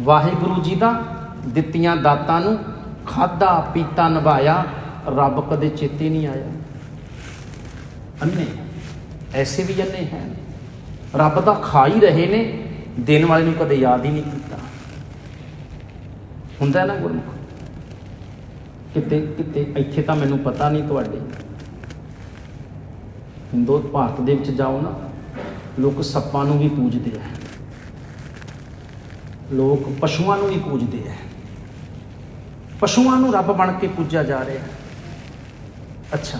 ਵਾਹਿਗੁਰੂ ਜੀ ਦਾ ਦਿੱਤੀਆਂ ਦਾਤਾਂ ਨੂੰ ਖਾਦਾ, ਪੀਤਾ, ਨਿਭਾਇਆ, ਰੱਬ ਕਦੇ ਚੇਤੇ ਨਹੀਂ ਆਇਆ। ਅੰਨੇ, ਐਸੇ ਵੀ ਅੰਨੇ ਹੈ। ਰੱਬ ਦਾ ਖਾ ਹੀ ਰਹੇ ਨੇ, ਦੇਣ ਵਾਲੇ ਨੂੰ ਕਦੇ ਯਾਦ ਹੀ ਨਹੀਂ ਕੀਤਾ। ਹੁੰਦਾ ਨਾ ਗੁਰਮੁਖ? ਕਿਤੇ ਕਿਤੇ, ਇੱਥੇ ਤਾਂ ਮੈਨੂੰ ਪਤਾ ਨਹੀਂ ਤੁਹਾਡੇ। ਹਿੰਦੂ ਭਾਰਤ ਦੇ ਵਿੱਚ ਜਾਓ ਨਾ, ਲੋਕ ਸੱਪਾਂ ਨੂੰ ਵੀ ਪੂਜਦੇ ਆ। ਲੋਕ ਪਸ਼ੂਆਂ ਨੂੰ ਵੀ ਪੂਜਦੇ ਆ। ਪਸ਼ੂਆਂ ਨੂੰ ਰੱਬ ਬਣ ਕੇ ਪੂਜਿਆ ਜਾ ਰਿਹਾ ਹੈ। ਅੱਛਾ,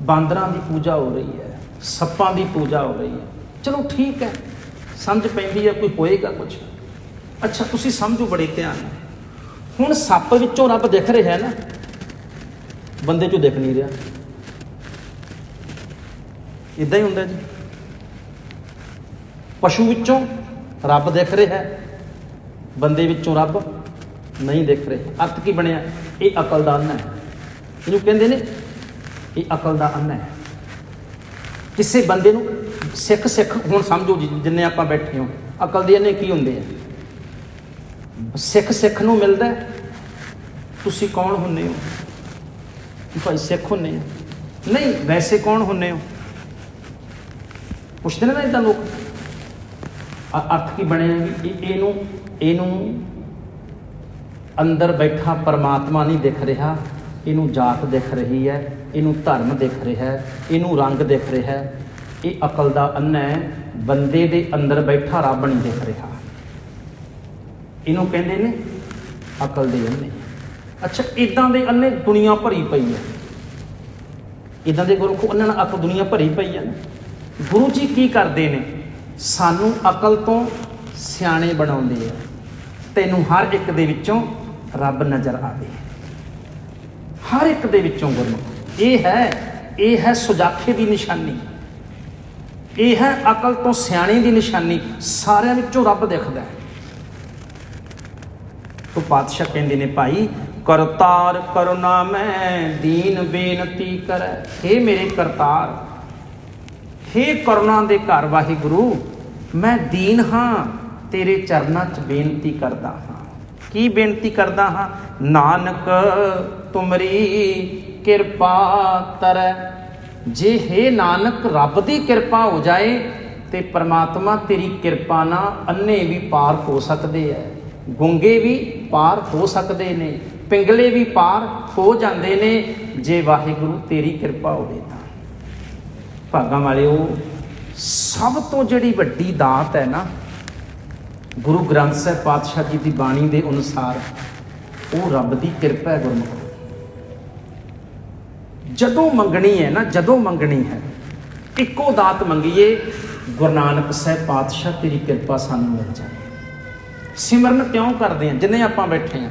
ਬਾਂਦਰਾਂ ਦੀ ਪੂਜਾ ਹੋ ਰਹੀ ਹੈ, ਸੱਪਾਂ ਦੀ ਪੂਜਾ ਹੋ ਰਹੀ ਹੈ। ਚਲੋ ਠੀਕ ਹੈ, ਸਮਝ ਪੈਂਦੀ ਹੈ, ਕੋਈ ਹੋਏਗਾ ਕੁਝ ਅੱਛਾ, ਤੁਸੀਂ ਸਮਝੋ, ਬੜੇ ਧਿਆਨ ਨਾਲ। ਹੁਣ ਸੱਪ ਵਿੱਚੋਂ ਰੱਬ ਦਿਖ ਰਿਹਾ ਹੈ ਨਾ, ਬੰਦੇ ਚੋਂ ਦਿਖ ਨਹੀਂ ਰਿਹਾ। ਇਦਾਂ ਹੀ ਹੁੰਦਾ ਜੀ। ਪਸ਼ੂ ਵਿੱਚੋਂ ਰੱਬ ਦਿਖ ਰਿਹਾ ਹੈ, ਬੰਦੇ ਵਿੱਚੋਂ ਰੱਬ। ਨਹੀਂ ਦਿਖ ਰਹੇ। ਅਰਥ ਕੀ ਬਣਿਆ? ਇਹ ਅਕਲ ਦਾ ਅੰਨ ਹੈ। ਇਹਨੂੰ ਕਹਿੰਦੇ ਨੇ, ਇਹ ਅਕਲ ਦਾ ਅੰਨ ਹੈ। ਕਿਸੇ ਬੰਦੇ ਨੂੰ ਸਿੱਖ ਸਿੱਖ ਹੁਣ ਸਮਝੋ ਜੀ, ਜਿੰਨੇ ਆਪਾਂ ਬੈਠੇ ਹਾਂ, ਅਕਲ ਦੇ ਅੰਨੇ ਕੀ ਹੁੰਦੇ ਆ? ਸਿੱਖ ਸਿੱਖ ਨੂੰ ਮਿਲਦਾ ਤੁਸੀਂ ਕੌਣ ਹੁੰਦੇ ਹੋ? ਭਾਈ ਸਿੱਖ ਹੁੰਦੇ ਆ। ਨਹੀਂ, ਵੈਸੇ ਕੌਣ ਹੁੰਦੇ ਹੋ? ਪੁੱਛਦੇ ਨੇ ਨਾ ਇਦਾਂ ਲੋਕ। ਅਰਥ ਕੀ ਬਣਿਆ ਵੀ ਇਹਨੂੰ ਇਹਨੂੰ ਅੰਦਰ ਬੈਠਾ ਪਰਮਾਤਮਾ ਨਹੀਂ ਦਿਖ ਰਿਹਾ, ਇਹਨੂੰ ਜਾਤ ਦਿਖ ਰਹੀ ਹੈ, ਇਹਨੂੰ ਧਰਮ ਦਿਖ ਰਿਹਾ ਹੈ ਇਹਨੂੰ ਰੰਗ ਦਿਖ ਰਿਹਾ। ਹੈ ਇਹ ਅਕਲ ਦਾ ਅੰਨਾ ਹੈ, ਬੰਦੇ ਦੇ ਅੰਦਰ ਬੈਠਾ ਰੱਬ ਨਹੀਂ ਦਿਖ ਰਿਹਾ। ਇਹਨੂੰ ਕਹਿੰਦੇ ਨੇ ਅਕਲ ਦੇ ਅੰਨੇ। ਅੱਛਾ ਇਦਾਂ ਦੇ ਅੰਨੇ ਦੁਨੀਆ ਭਰੀ ਪਈ ਹੈ। ਇਦਾਂ ਦੇ ਗੁਰੂ ਕੋ ਅੰਨਾਂ ਨਾਲ ਅਕਲ ਦੁਨੀਆ ਭਰੀ ਪਈ ਹੈ ਗੁਰੂ ਜੀ ਕੀ ਕਰਦੇ ਨੇ? ਸਾਨੂੰ ਅਕਲ ਤੋਂ ਸਿਆਣੇ ਬਣਾਉਂਦੇ ਆ। ਤੈਨੂੰ ਹਰ ਇੱਕ ਦੇ ਵਿੱਚੋਂ ਰੱਬ ਨਜ਼ਰ ਆਵੇ। ਹਰ ਇੱਕ ਦੇ ਵਿੱਚੋਂ ਗੁਰਮੁਖ। ਇਹ ਹੈ ਇਹ ਹੈ ਸੁਜਾਖੇ ਦੀ ਨਿਸ਼ਾਨੀ। ਇਹ ਹੈ ਅਕਲ ਤੋਂ ਸਿਆਣੇ ਦੀ ਨਿਸ਼ਾਨੀ। ਸਾਰਿਆਂ ਵਿੱਚੋਂ ਰੱਬ ਦਿਖਦਾ ਹੈ। ਤੋ ਪਾਤਸ਼ਾਹ ਕਹਿੰਦੇ ਨੇ, ਭਾਈ, ਕਰਤਾਰ ਕਰੁਣਾ ਮੈਂ, ਦੀਨ ਬੇਨਤੀ ਕਰੈ। हे ਮੇਰੇ ਕਰਤਾਰ हे ਕਰੁਣਾ ਦੇ ਘਰ ਵਾਹਿਗੁਰੂ, ਮੈਂ ਦੀਨ ਹਾਂ, ਤੇਰੇ ਚਰਨਾਂ 'ਚ ਬੇਨਤੀ ਕਰਦਾ। ਕੀ ਬੇਨਤੀ ਕਰਦਾ ਹਾਂ? ਨਾਨਕ, ਤੁਮਰੀ ਕਿਰਪਾ ਤਰ। ਜੇ हे ਨਾਨਕ, ਰੱਬ ਦੀ ਕਿਰਪਾ ਹੋ ਜਾਏ, ਤੇ ਪ੍ਰਮਾਤਮਾ ਤੇਰੀ ਕਿਰਪਾ ਨਾਲ ਅੰਨੇ ਵੀ ਪਾਰ ਹੋ ਸਕਦੇ ਐ। ਗੁੰਗੇ ਵੀ ਪਾਰ ਹੋ ਸਕਦੇ ਨੇ, ਪਿੰਗਲੇ ਵੀ ਪਾਰ ਹੋ ਜਾਂਦੇ ਨੇ, ਜੇ ਵਾਹਿਗੁਰੂ ਤੇਰੀ ਕਿਰਪਾ ਹੋਵੇ ਤਾਂ। ਭਾਗਾਂ ਵਾਲਿਓ, ਸਭ ਤੋਂ ਜਿਹੜੀ ਵੱਡੀ ਦਾਤ ਹੈ ਨਾ ਗੁਰੂ ਗ੍ਰੰਥ ਸਾਹਿਬ ਪਾਤਸ਼ਾਹ ਜੀ ਦੀ ਬਾਣੀ ਦੇ ਅਨੁਸਾਰ ਉਹ ਰੱਬ ਦੀ ਕਿਰਪਾ ਹੈ ਗੁਰਮੁਖ ਜਦੋਂ ਮੰਗਣੀ ਹੈ ਨਾ, ਜਦੋਂ ਮੰਗਣੀ ਹੈ, ਇੱਕੋ ਦਾਤ ਮੰਗੀਏ, ਗੁਰੂ ਨਾਨਕ ਸਾਹਿਬ ਪਾਤਸ਼ਾਹ ਤੇਰੀ ਕਿਰਪਾ ਸਾਨੂੰ ਮਿਲ ਜਾਏ। ਸਿਮਰਨ ਕਿਉਂ ਕਰਦੇ ਆ ਜਿੰਨੇ ਆਪਾਂ ਬੈਠੇ ਆ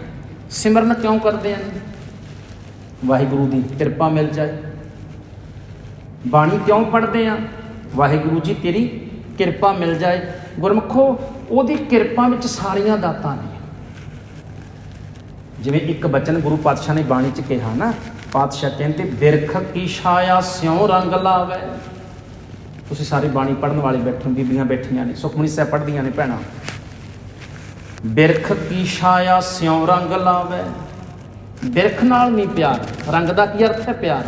ਸਿਮਰਨ ਕਿਉਂ ਕਰਦੇ ਆ ਵਾਹਿਗੁਰੂ ਦੀ ਕਿਰਪਾ ਮਿਲ ਜਾਏ। ਬਾਣੀ ਕਿਉਂ ਪੜ੍ਹਦੇ ਆ ਵਾਹਿਗੁਰੂ ਜੀ ਤੇਰੀ ਕਿਰਪਾ ਮਿਲ ਜਾਏ। ਗੁਰਮਖੋ ਉਹਦੀ ਕਿਰਪਾ ਵਿੱਚ ਸਾਰੀਆਂ ਦਾਤਾਂ ਨੇ। ਜਿਵੇਂ ਇੱਕ ਬਚਨ ਗੁਰੂ ਪਾਤਸ਼ਾਹ ਨੇ ਬਾਣੀ ਚ ਕਿਹਾ ਨਾ, ਪਾਤਸ਼ਾਹ ਕਹਿੰਦੇ ਬਿਰਖ ਕੀ ਛਾਇਆ ਸਿਉ ਰੰਗ ਲਾਵੇ? ਤੁਸੀਂ ਸਾਰੀ ਬਾਣੀ ਪੜਨ ਵਾਲੇ ਬੈਠੇ ਬੀਬੀਆਂ ਬੈਠੀਆਂ ਨੇ, ਸੁਖਮਨੀ ਸਾਹਿਬ ਪੜ੍ਹਦੀਆਂ ਨੇ ਭੈਣਾਂ। ਬਿਰਖ ਕੀ ਛਾਇਆ ਸਿਉ ਰੰਗ ਲਾਵੇ? ਬਿਰਖ ਨਾਲ ਨਹੀਂ ਪਿਆਰ, ਰੰਗ ਦਾ ਕੀ ਅਰਥ ਹੈ ਪਿਆਰ?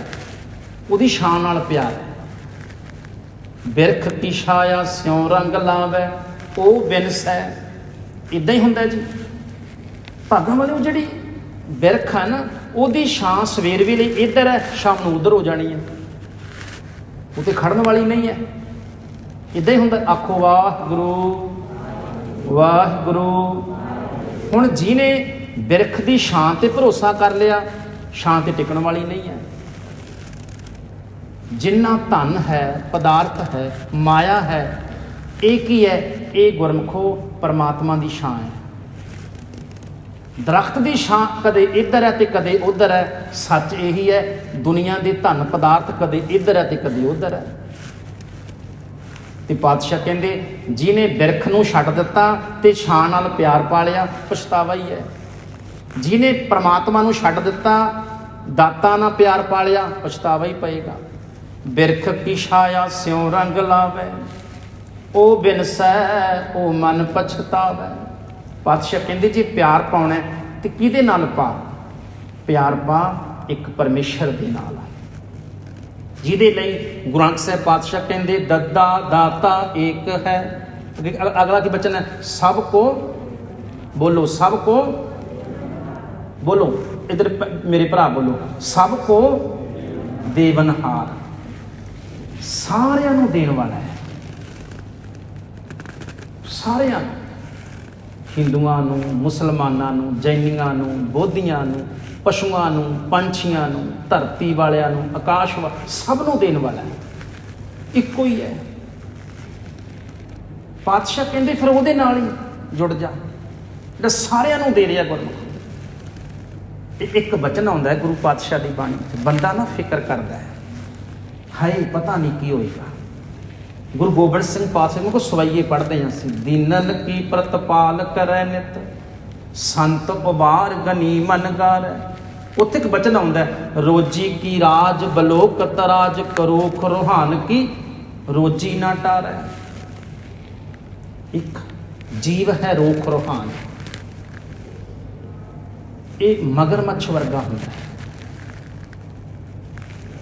ਉਹਦੀ ਛਾਂ ਨਾਲ ਪਿਆਰ ਹੈ। ਬਿਰਖ ਕੀ ਛਾਇਆ ਸਿਉ ਰੰਗ ਲਾਵੇ? ਉਹ ਬਿਨਸੈ ਇਦਾਂ ਹੀ ਹੁੰਦਾ ਜੀ। ਭਾਗਾਂ ਵਾਲੇ ਉਹ ਜਿਹੜੀ ਬਿਰਖ ਹੈ ਨਾ, ਉਹਦੀ ਛਾਂ ਸਵੇਰ ਵੇਲੇ ਇੱਧਰ ਹੈ, ਸ਼ਾਮ ਨੂੰ ਉਧਰ ਹੋ ਜਾਣੀ ਹੈ। ਉਹ ਤੇ ਖੜਨ ਵਾਲੀ ਨਹੀਂ ਹੈ। ਇਦਾਂ ਹੀ ਹੁੰਦਾ, ਆਖੋ ਵਾਹ ਗੁਰੂ ਵਾਹ ਗੁਰੂ ਹੁਣ ਜਿਹਨੇ ਬਿਰਖ ਦੀ ਛਾਂ ਤੇ ਭਰੋਸਾ ਕਰ ਲਿਆ, ਛਾਂ ਤੇ ਟਿਕਣ ਵਾਲੀ ਨਹੀਂ ਹੈ। ਜਿੰਨਾ ਧਨ ਹੈ, ਪਦਾਰਥ ਹੈ, ਮਾਇਆ ਹੈ ਇਹ ਕੀ ਹੈ? ਇਹ ਗੁਰਮਖੋ ਪਰਮਾਤਮਾ ਦੀ ਛਾਂ ਹੈ। ਦਰਖਤ ਦੀ ਛਾਂ ਕਦੇ ਇੱਧਰ ਹੈ ਤੇ ਕਦੇ ਉੱਧਰ ਹੈ। ਸੱਚ ਇਹੀ ਹੈ, ਦੁਨੀਆ ਦੇ ਧਨ ਪਦਾਰਥ ਕਦੇ ਇੱਧਰ ਹੈ ਤੇ ਕਦੇ ਉੱਧਰ ਹੈ। ਤੇ ਪਾਤਸ਼ਾਹ ਕਹਿੰਦੇ, ਜਿਹਨੇ ਬਿਰਖ ਨੂੰ ਛੱਡ ਦਿੱਤਾ ਤੇ ਛਾਂ ਨਾਲ ਪਿਆਰ ਪਾਲਿਆ ਪਛਤਾਵਾ ਹੀ ਹੈ। ਜਿਹਨੇ ਪ੍ਰਮਾਤਮਾ ਨੂੰ ਛੱਡ ਦਿੱਤਾ, ਦਾਤਾ ਨਾਲ ਪਿਆਰ ਪਾਲਿਆ ਪਛਤਾਵਾ ਹੀ ਪਏਗਾ। ਬਿਰਖ ਕੀ ਛਾਇਆ ਸਿਉ ਰੰਗ ਲਾਵੇ। ਉਹ ਬਿਨਸੈ ਉਹ ਮਨ ਪਛਤਾਵੇ। ਪਾਤਸ਼ਾਹ ਕਹਿੰਦੇ ਜੇ ਪਿਆਰ ਪਾਉਣਾ ਹੈ, ਤੇ ਕਿਹਦੇ ਨਾਲ ਪਾ? ਪਿਆਰ ਪਾ ਇੱਕ ਪਰਮੇਸ਼ਰ ਦੇ ਨਾਲ। ਜਿਹਦੇ ਲਈ ਗੁਰੂ ਅੰਗਦ ਸਾਹਿਬ ਪਾਤਸ਼ਾਹ ਕਹਿੰਦੇ ਦੱਦਾ ਦਾਤਾ ਏਕ ਹੈ। ਅਗਲਾ ਕੀ ਬਚਨ ਹੈ? ਸਭ ਕੋ ਬੋਲੋ ਸਭ ਕੋ ਬੋਲੋ। ਇਧਰ ਮੇਰੇ ਭਰਾ ਬੋਲੋ। ਸਭ ਕੋ ਦੇਵਨਹਾਰ। ਸਾਰਿਆਂ ਨੂੰ ਦੇਣ ਵਾਲਾ ਹੈ। ਸਾਰਿਆਂ ਨੂੰ, ਹਿੰਦੂਆਂ ਨੂੰ, ਮੁਸਲਮਾਨਾਂ ਨੂੰ, ਜੈਨੀਆਂ ਨੂੰ, ਬੋਧੀਆਂ ਨੂੰ, ਪਸ਼ੂਆਂ ਨੂੰ, ਪੰਛੀਆਂ ਨੂੰ, ਧਰਤੀ ਵਾਲਿਆਂ ਨੂੰ, ਆਕਾਸ਼ ਵਾ ਸਭ ਨੂੰ ਦੇਣ ਵਾਲਾ ਹੈ। ਇੱਕੋ ਹੀ ਹੈ। ਪਾਤਸ਼ਾਹ ਕਹਿੰਦੇ, ਫਿਰ ਉਹਦੇ ਨਾਲ ਹੀ ਜੁੜ ਜਾ। ਜਿਹੜਾ ਸਾਰਿਆਂ ਨੂੰ ਦੇ ਰਿਹਾ ਗੁਰਮੁਖ। ਇਹ ਇੱਕ ਬਚਨ ਆਉਂਦਾ ਹੈ ਗੁਰੂ ਪਾਤਸ਼ਾਹ ਦੀ ਬਾਣੀ 'ਚ, ਬੰਦਾ ਨਾ ਫਿਕਰ ਕਰਦਾ ਹੈ। ਹਾਏ, ਪਤਾ ਨਹੀਂ ਕੀ ਹੋਏਗਾ। ਗੁਰੂ ਗੋਬਿੰਦ ਸਿੰਘ ਪਾਤਸ਼ਾਹ ਨੂੰ ਕੋ ਸਵਈਏ ਪੜਦੇ ਹਾਂ ਅਸੀਂ। ਦੀਨਨ ਕੀ ਪ੍ਰਤਪਾਲ ਕਰੈ ਨਿਤ, ਸੰਤ ਉਬਾਰ ਗਨੀ ਮਨ ਗਾਰੈ। ਉੱਥੇ ਇੱਕ ਬਚਨ ਆਉਂਦਾ ਰੋਜੀ ਕੀ ਰਾਜ ਬਲੋਕ ਤਰਾਜ ਕਰੋਖ ਰੋਹਾਨ ਕੀ, ਰੋਜੀ ਨਾ ਟਾਰੈ। ਇੱਕ ਜੀਵ ਹੈ ਰੋਖ ਰੋਹਾਨ। ਇਹ ਮਗਰਮੱਛ ਵਰਗਾ ਹੁੰਦਾ ਹੈ।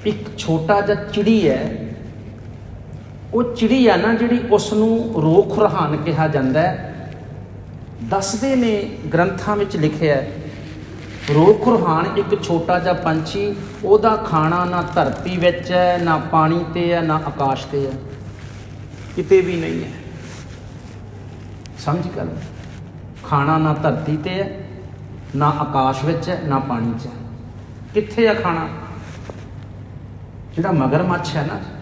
ਇੱਕ ਛੋਟਾ ਜਿਹਾ ਚਿੜੀ ਹੈ ਉਹ ਚਿੜੀ ਆ ਨਾ ਜਿਹੜੀ ਉਸ ਨੂੰ ਰੋਖ ਰਹਾਨ ਕਿਹਾ ਜਾਂਦਾ ਹੈ। ਦੱਸਦੇ ਨੇ, ਗ੍ਰੰਥਾਂ ਵਿੱਚ ਲਿਖਿਆ ਹੈ, ਰੋਖ ਰਹਾਨ ਇੱਕ ਛੋਟਾ ਜਿਹਾ ਪੰਛੀ, ਉਹਦਾ ਖਾਣਾ ਨਾ ਧਰਤੀ ਵਿੱਚ ਹੈ, ਨਾ ਪਾਣੀ ਤੇ ਹੈ, ਨਾ ਆਕਾਸ਼ ਤੇ ਹੈ। ਕਿਤੇ ਵੀ ਨਹੀਂ ਹੈ। ਸਮਝ ਗੱਲ? ਖਾਣਾ ਨਾ ਧਰਤੀ ਤੇ ਹੈ, ਨਾ ਆਕਾਸ਼ ਵਿੱਚ ਹੈ, ਨਾ ਪਾਣੀ 'ਚ ਹੈ। ਕਿੱਥੇ ਆ ਖਾਣਾ? ਜਿਹੜਾ ਮਗਰਮੱਛ ਹੈ ਨਾ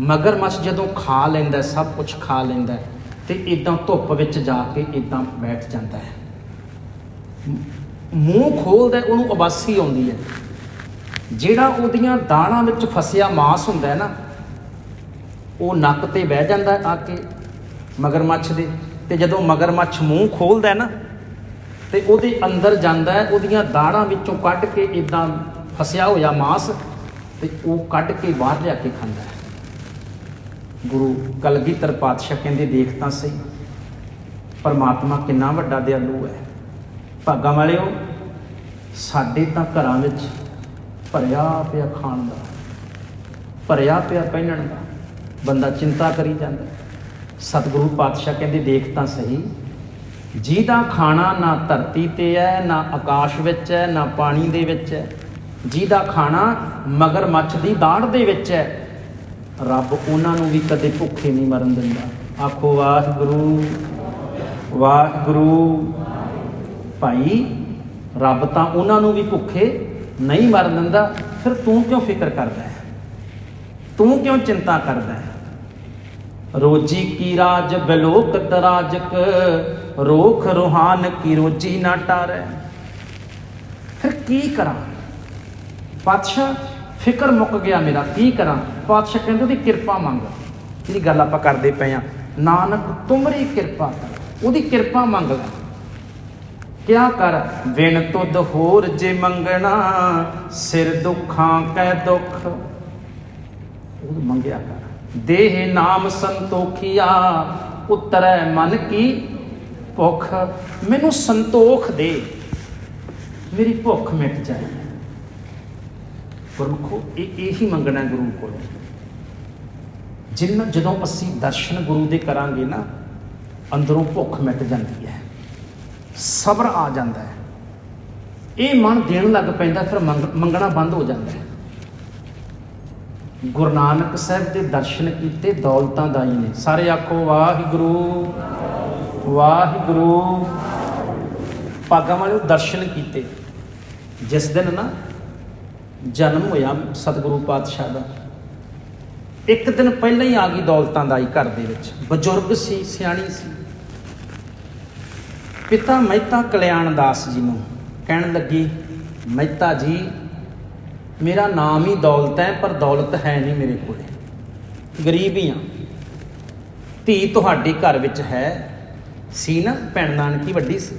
ਮਗਰਮੱਛ ਜਦੋਂ ਖਾ ਲੈਂਦਾ ਸਭ ਕੁਝ ਖਾ ਲੈਂਦਾ ਹੈ, ਤੇ ਇਦਾਂ ਧੁੱਪ ਵਿੱਚ ਜਾ ਕੇ ਇਦਾਂ ਬੈਠ ਜਾਂਦਾ ਹੈ। ਮੂੰਹ ਖੋਲਦਾ ਉਹਨੂੰ ਉਬਾਸੀ ਆਉਂਦੀ ਹੈ। ਜਿਹੜਾ ਉਹਦੀਆਂ ਦਾਣਾ ਵਿੱਚ ਫਸਿਆ ਮਾਸ ਹੁੰਦਾ ਹੈ ਨਾ ਉਹ ਨੱਕ ਤੇ ਬਹਿ ਜਾਂਦਾ ਆ ਕੇ ਮਗਰਮੱਛ ਦੇ। ਤੇ ਜਦੋਂ ਮਗਰਮੱਛ ਮੂੰਹ ਖੋਲਦਾ ਹੈ ਨਾ ਤੇ ਉਹਦੇ ਅੰਦਰ ਜਾਂਦਾ ਹੈ ਉਹਦੀਆਂ ਦਾੜਾਂ ਵਿੱਚੋਂ ਕੱਢ ਕੇ ਇਦਾਂ ਫਸਿਆ ਹੋਇਆ ਮਾਸ ਤੇ ਉਹ ਕੱਢ ਕੇ ਬਾਹਰ ਲਿਆ ਕੇ ਖਾਂਦਾ ਹੈ। ਗੁਰੂ ਕਲਗੀਧਰ ਪਾਤਸ਼ਾਹ ਕਹਿੰਦੇ, ਦੇਖ ਤਾਂ ਸਹੀ, ਪਰਮਾਤਮਾ ਕਿੰਨਾ ਵੱਡਾ ਦਿਆਲੂ ਹੈ। ਭਾਗਾਂ ਵਾਲਿਓ, ਸਾਡੇ ਤਾਂ ਘਰਾਂ ਵਿੱਚ ਭਰਿਆ ਪਿਆ ਖਾਣ ਦਾ, ਭਰਿਆ ਪਿਆ ਪਹਿਨਣ ਦਾ ਬੰਦਾ ਚਿੰਤਾ ਕਰੀ ਜਾਂਦਾ। ਸਤਿਗੁਰੂ ਪਾਤਸ਼ਾਹ ਕਹਿੰਦੇ, ਦੇਖ ਤਾਂ ਸਹੀ, ਜਿਹਦਾ ਖਾਣਾ ਨਾ ਧਰਤੀ ਤੇ ਹੈ, ਨਾ ਆਕਾਸ਼ ਵਿੱਚ ਹੈ, ਨਾ ਪਾਣੀ ਦੇ ਵਿੱਚ ਹੈ, ਜਿਹਦਾ ਖਾਣਾ ਮਗਰਮੱਛ ਦੀ ਦਾੜ ਦੇ ਵਿੱਚ ਹੈ ਰੱਬ ਉਹਨਾਂ ਨੂੰ ਵੀ ਕਦੇ ਭੁੱਖੇ ਨਹੀਂ ਮਰਨ ਦਿੰਦਾ। ਆਖੋ, ਵਾਹਿਗੁਰੂ ਵਾਹਿਗੁਰੂ ਭਾਈ, ਰੱਬ ਤਾਂ ਉਹਨਾਂ ਨੂੰ ਵੀ ਭੁੱਖੇ ਨਹੀਂ ਮਰਨ ਦਿੰਦਾ। ਫਿਰ ਤੂੰ ਕਿਉਂ ਫਿਕਰ ਕਰਦਾ ਹੈ? ਤੂੰ ਕਿਉਂ ਚਿੰਤਾ ਕਰਦਾ ਹੈ? ਰੋਜੀ ਕੀ ਰਾਜ ਬਲੋਕ ਦਰਾਜਕ ਰੋਖ ਰੋਹਾਨ ਕੀ ਰੋਜੀ ਨਾ ਟਾਰੈ। ਫਿਰ ਕੀ ਕਰਾਂ? ਪਾਤਸ਼ਾਹ ਫਿਕਰ ਮੁੱਕ ਗਿਆ ਮੇਰਾ, ਕੀ ਕਰਾਂ? ਪਾਤਸ਼ਾਹ ਕਹਿੰਦੇ ਉਹਦੀ ਕਿਰਪਾ ਮੰਗ। ਜਿਹੜੀ ਗੱਲ ਆਪਾਂ ਕਰਦੇ ਪਏ ਆ, ਨਾਨਕ ਤੁਮਰੀ ਕਿਰਪਾ ਉਹਦੀ ਕਿਰਪਾ ਮੰਗ ਲੈ। ਕਿਆ ਕਰ? ਵਿਣ ਤੁਧ ਹੋਰ ਜੇ ਮੰਗਣਾ, ਸਿਰ ਦੁੱਖਾਂ ਕੈ ਦੁੱਖ। ਉਹ ਮੰਗਿਆ ਕਰ। ਦੇਹ ਨਾਮ ਸੰਤੋਖੀਆ, ਉਤਰੈ ਮਨ ਕੀ ਭੁੱਖ। ਮੈਨੂੰ ਸੰਤੋਖ ਦੇ। ਮੇਰੀ ਭੁੱਖ ਮਿਟ ਜਾਏ। ਗੁਰਮੁਖੋ ਇਹ ਇਹੀ ਮੰਗਣਾ ਗੁਰੂ ਕੋਲੋਂ। ਜਿੰਨ ਜਦੋਂ ਅਸੀਂ ਦਰਸ਼ਨ ਗੁਰੂ ਦੇ ਕਰਾਂਗੇ ਨਾ, ਅੰਦਰੋਂ ਭੁੱਖ ਮਿਟ ਜਾਂਦੀ ਹੈ। ਸਬਰ ਆ ਜਾਂਦਾ ਹੈ। ਇਹ ਮਨ ਦੇਣ ਲੱਗ ਪੈਂਦਾ, ਫਿਰ ਮੰਗਣਾ ਬੰਦ ਹੋ ਜਾਂਦਾ ਹੈ। ਗੁਰੂ ਨਾਨਕ ਸਾਹਿਬ ਦੇ ਦਰਸ਼ਨ ਕੀਤੇ, ਦੌਲਤਾਂ ਦਾਈ ਨੇ। ਸਾਰੇ ਆਖੋ, ਵਾਹਿਗੁਰੂ ਵਾਹਿਗੁਰੂ। ਭਾਗਾਂ ਵਾਲੇ ਦਰਸ਼ਨ ਕੀਤੇ। ਜਿਸ ਦਿਨ ਨਾ ਜਨਮ ਹੋਇਆ ਸਤਿਗੁਰੂ ਪਾਤਸ਼ਾਹ ਦਾ। ਇੱਕ ਦਿਨ ਪਹਿਲਾਂ ਹੀ ਆ ਗਈ ਦੌਲਤਾਂ ਦਾ ਹੀ ਘਰ ਦੇ ਵਿੱਚ। ਬਜ਼ੁਰਗ ਸੀ, ਸਿਆਣੀ ਸੀ। ਪਿਤਾ ਮਹਿਤਾ ਕਲਿਆਣ ਦਾਸ ਜੀ ਨੂੰ ਕਹਿਣ ਲੱਗੀ, ਮਹਿਤਾ ਜੀ, ਮੇਰਾ ਨਾਮ ਹੀ ਦੌਲਤ ਹੈ, ਪਰ ਦੌਲਤ ਹੈ ਨਹੀਂ ਮੇਰੇ ਕੋਲੇ। ਗਰੀਬ ਹੀ ਆ। ਧੀ ਤੁਹਾਡੇ ਘਰ ਵਿੱਚ ਹੈ। ਸੀ ਨਾ ਭੈਣ ਨਾਨਕੀ ਵੱਡੀ ਸੀ।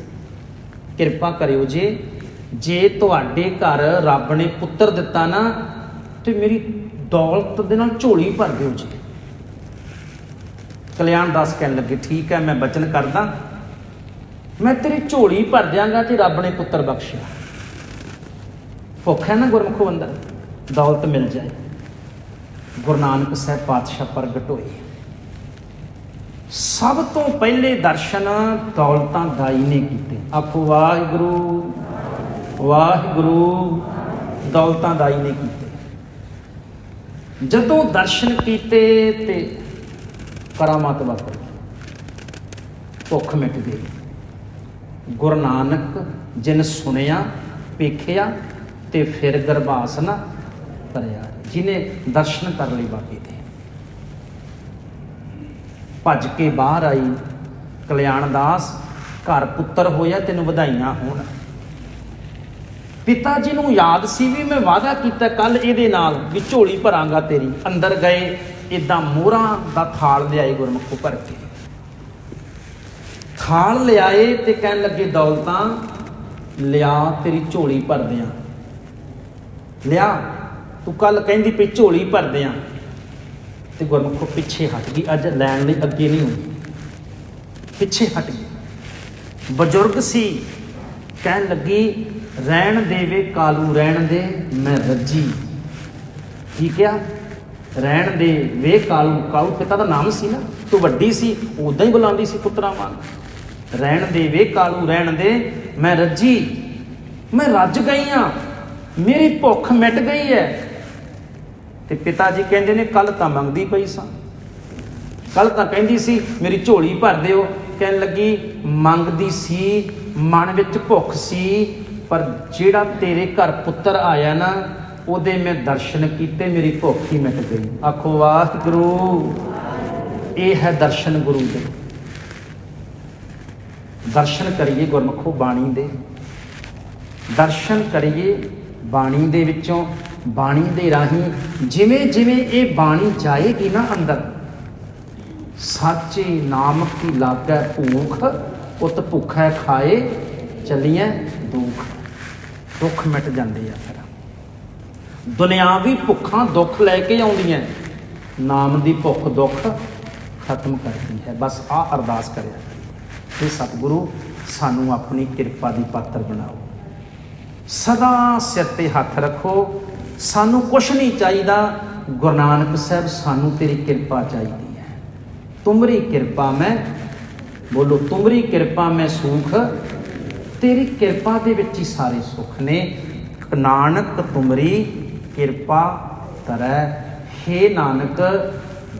ਕਿਰਪਾ ਕਰਿਓ ਜੇ ਜੇ ਤੁਹਾਡੇ ਘਰ ਰੱਬ ਨੇ ਪੁੱਤਰ ਦਿੱਤਾ ਨਾ, ਤੇ ਮੇਰੀ ਦੌਲਤ ਦੇ ਨਾਲ ਝੋਲੀ ਭਰ ਦਿਓ ਜੀ। ਕਲਿਆਣ ਦਾਸ ਕਹਿਣ ਲੱਗੇ, ਠੀਕ ਹੈ, ਮੈਂ ਬਚਨ ਕਰਦਾ। ਮੈਂ ਤੇਰੀ ਝੋਲੀ ਭਰ ਦਿਆਂਗਾ ਤੇ ਰੱਬ ਨੇ ਪੁੱਤਰ ਬਖਸ਼ਿਆ। ਭੁੱਖ ਹੈ ਨਾ ਗੁਰਮੁਖ ਬੰਦਾ? ਦੌਲਤ ਮਿਲ ਜਾਏ। ਗੁਰੂ ਨਾਨਕ ਸਾਹਿਬ ਪਾਤਸ਼ਾਹ ਪ੍ਰਗਟ ਹੋਏ। ਸਭ ਤੋਂ ਪਹਿਲੇ ਦਰਸ਼ਨ ਦੌਲਤਾਂ ਦਾਈ ਨੇ ਕੀਤੇ। ਆਖੋ ਵਾਹਿਗੁਰੂ। ਵਾਹਿਗੁਰੂ ਦੌਲਤਾਂ ਦਾਈ ਨੇ ਕੀਤੇ। ਜਦੋਂ ਦਰਸ਼ਨ ਕੀਤੇ ਤੇ ਕਰਾਮਾਤ ਵਾਪਰੀ ਭੁੱਖ ਮਿਟ ਗਈ। ਗੁਰੂ ਨਾਨਕ ਜਿਨ ਸੁਣਿਆ, ਵੇਖਿਆ ਤੇ ਫਿਰ ਗਰਭਾਸ ਨਾ ਕਰਿਆ ਜਿਨੇ ਦਰਸ਼ਨ ਕਰ ਲਈ ਬਾਕੀ ਦੇ। ਭੱਜ ਕੇ ਬਾਹਰ ਆਈ। ਕਲਿਆਣ ਦਾਸ ਘਰ ਪੁੱਤਰ ਹੋਇਆ, ਤੈਨੂੰ ਵਧਾਈਆਂ ਹੋਣ। ਪਿਤਾ ਜੀ ਨੂੰ ਯਾਦ ਸੀ ਵੀ ਮੈਂ ਵਾਅਦਾ ਕੀਤਾ ਕੱਲ ਇਹਦੇ ਨਾਲ ਵੀ ਝੋਲੀ ਭਰਾਂਗਾ ਤੇਰੀ। ਅੰਦਰ ਗਏ ਇਦਾਂ ਮੋਹਰਾਂ ਦਾ ਥਾਲ ਲਿਆਏ ਗੁਰਮੁਖੋ ਭਰ ਕੇ। ਥਾਲ ਲਿਆਏ ਤੇ ਕਹਿਣ ਲੱਗੇ, ਦੌਲਤਾਂ, ਲਿਆ ਤੇਰੀ ਝੋਲੀ ਭਰਦੇ ਆ ਲਿਆ, ਤੂੰ ਕੱਲ ਕਹਿੰਦੀ ਪਈ ਝੋਲੀ ਭਰਦੇ ਆ ਤੇ ਗੁਰਮੁਖੋ ਪਿੱਛੇ ਹਟ ਗਈ, ਅੱਜ ਲੈਣ ਲਈ ਅੱਗੇ ਨਹੀਂ ਹੋਈ। ਪਿੱਛੇ ਹਟ ਗਈ। ਬਜ਼ੁਰਗ ਸੀ, ਕਹਿਣ ਲੱਗੀ ਰਹਿਣ ਦੇਵੇ ਕਾਲੂ ਰਹਿਣ ਦੇ, ਮੈਂ ਰੱਜੀ। ਠੀਕ ਆ? ਰਹਿਣ ਦੇ ਵੇ ਕਾਲੂ। ਕਾਲੂ ਪਿਤਾ ਦਾ ਨਾਮ ਸੀ ਨਾ, ਤੂੰ ਵੱਡੀ ਸੀ ਉਦਾਂ ਹੀ ਬੁਲਾਉਂਦੀ ਸੀ ਪੁੱਤਰਾ ਵਾਂਗ। ਰਹਿਣ ਦੇ ਵੇ ਕਾਲੂ ਰਹਿਣ ਦੇ, ਮੈਂ ਰੱਜੀ। ਮੈਂ ਰੱਜ ਗਈ ਆ। ਮੇਰੀ ਭੁੱਖ ਮਿਟ ਗਈ ਹੈ ਤੇ ਪਿਤਾ ਜੀ ਕਹਿੰਦੇ ਨੇ ਕੱਲ ਤਾਂ ਮੰਗਦੀ ਪਈ ਸਾਂ। ਕੱਲ ਤਾਂ ਕਹਿੰਦੀ ਸੀ, ਮੇਰੀ ਝੋਲੀ ਭਰ ਦਿਓ। ਕਹਿਣ ਲੱਗੀ, ਮੰਗਦੀ ਸੀ, ਮਨ ਵਿੱਚ ਭੁੱਖ ਸੀ ਪਰ ਜਿਹੜਾ ਤੇਰੇ ਘਰ ਪੁੱਤਰ ਆਇਆ ਨਾ, ਉਹਦੇ ਮੈਂ ਦਰਸ਼ਨ ਕੀਤੇ, ਮੇਰੀ ਭੁੱਖ ਹੀ ਮਿਟ ਗਈ। ਆਖੋ, ਵਾਹਿਗੁਰੂ, ਇਹ ਹੈ ਦਰਸ਼ਨ ਗੁਰੂ ਦੇ। ਦਰਸ਼ਨ ਕਰੀਏ ਗੁਰਮਖੋ ਬਾਣੀ ਦੇ। ਦਰਸ਼ਨ ਕਰੀਏ ਬਾਣੀ ਦੇ ਵਿੱਚੋਂ, ਬਾਣੀ ਦੇ ਰਾਹੀਂ। ਜਿਵੇਂ ਜਿਵੇਂ ਇਹ ਬਾਣੀ ਜਾਏਗੀ ਨਾ ਅੰਦਰ, ਸਾਚੇ ਨਾਮ ਕੀ ਲਾਗੈ ਭੂਖ, ਉਤ ਭੁੱਖੈ ਖਾਏ, ਚੱਲੀਐ ਦੁੱਖ। ਦੁੱਖ ਮਿਟ ਜਾਂਦੇ ਆ ਫਿਰ। ਦੁਨਿਆਵੀ ਭੁੱਖਾਂ ਦੁੱਖ ਲੈ ਕੇ ਆਉਂਦੀਆਂ ਨਾਮ ਦੀ ਭੁੱਖ ਦੁੱਖ ਖਤਮ ਕਰਦੀ ਹੈ। ਬਸ ਆ ਅਰਦਾਸ ਕਰਿਆ ਤੇ ਸਤਿਗੁਰੂ, ਸਾਨੂੰ ਆਪਣੀ ਕਿਰਪਾ ਦੀ ਪਾਤਰ ਬਣਾਓ। ਸਦਾ ਸਿਰ ਤੇ ਹੱਥ ਰੱਖੋ। ਸਾਨੂੰ ਕੁਛ ਨਹੀਂ ਚਾਹੀਦਾ। ਗੁਰੂ ਨਾਨਕ ਸਾਹਿਬ, ਸਾਨੂੰ ਤੇਰੀ ਕਿਰਪਾ ਚਾਹੀਦੀ ਹੈ। ਤੁਮਰੀ ਕਿਰਪਾ ਮੈਂ ਬੋਲੋ, ਤੁਮਰੀ ਕਿਰਪਾ ਮੈਂ ਸੂਖ ਤੇਰੀ ਕਿਰਪਾ ਦੇ ਵਿੱਚ ਹੀ ਸਾਰੇ ਸੁੱਖ ਨੇ। ਨਾਨਕ, ਤੁਮਰੀ ਕਿਰਪਾ ਤਰੈ। ਹੇ ਨਾਨਕ,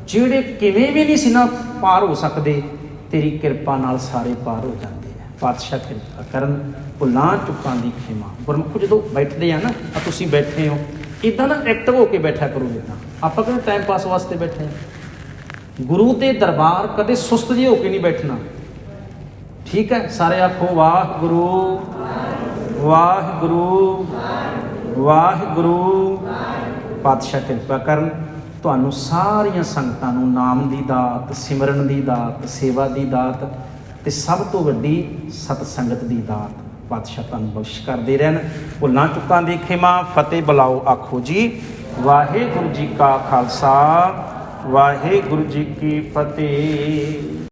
ਜਿਹੜੇ ਕਿਵੇਂ ਵੀ ਨਹੀਂ ਸੀ ਨਾ ਪਾਰ ਹੋ ਸਕਦੇ, ਤੇਰੀ ਕਿਰਪਾ ਨਾਲ ਸਾਰੇ ਪਾਰ ਹੋ ਜਾਂਦੇ ਆ। ਪਾਤਸ਼ਾਹ ਕਿਰਪਾ ਕਰਨ, ਭੁੱਲਾਂ ਚੁੱਕਾਂ ਦੀ ਖਿਮਾ। ਗੁਰਮੁਖ, ਜਦੋਂ ਬੈਠਦੇ ਆ ਨਾ ਆ ਤੁਸੀਂ ਬੈਠੇ ਹੋ। ਇਦਾਂ ਨਾ ਐਕਟਿਵ ਹੋ ਕੇ ਬੈਠਾ ਕਰੋ ਜਿੱਦਾਂ। ਆਪਾਂ ਕਿਹੜਾ ਟਾਈਮ ਪਾਸ ਵਾਸਤੇ ਬੈਠੇ ਆ? ਗੁਰੂ ਦੇ ਦਰਬਾਰ ਕਦੇ ਸੁਸਤ ਜਿਹੇ ਹੋ ਕੇ ਨਹੀਂ ਬੈਠਣਾ। ਠੀਕ ਹੈ? ਸਾਰੇ ਆਖੋ, ਵਾਹਿਗੁਰੂ ਵਾਹਿਗੁਰੂ ਵਾਹਿਗੁਰੂ। ਪਾਤਸ਼ਾਹ ਕਿਰਪਾ ਕਰਨ, ਤੁਹਾਨੂੰ ਸਾਰੀਆਂ ਸੰਗਤਾਂ ਨੂੰ ਨਾਮ ਦੀ ਦਾਤ, ਸਿਮਰਨ ਦੀ ਦਾਤ, ਸੇਵਾ ਦੀ ਦਾਤ ਤੇ ਸਭ ਤੋਂ ਵੱਡੀ ਸਤ ਸੰਗਤ ਦੀ ਦਾਤ। ਪਾਤਸ਼ਾਹ ਤੁਹਾਨੂੰ ਬਖਸ਼ ਕਰਦੇ ਰਹਿਣ। ਭੁੱਲਾਂ ਚੁੱਕਾਂ ਦੀ ਖਿਮਾ ਫਤਿਹ ਬੁਲਾਓ, ਆਖੋ ਜੀ। ਵਾਹਿਗੁਰੂ ਜੀ ਕਾ ਖਾਲਸਾ, ਵਾਹਿਗੁਰੂ ਜੀ ਕੀ ਫਤਿਹ।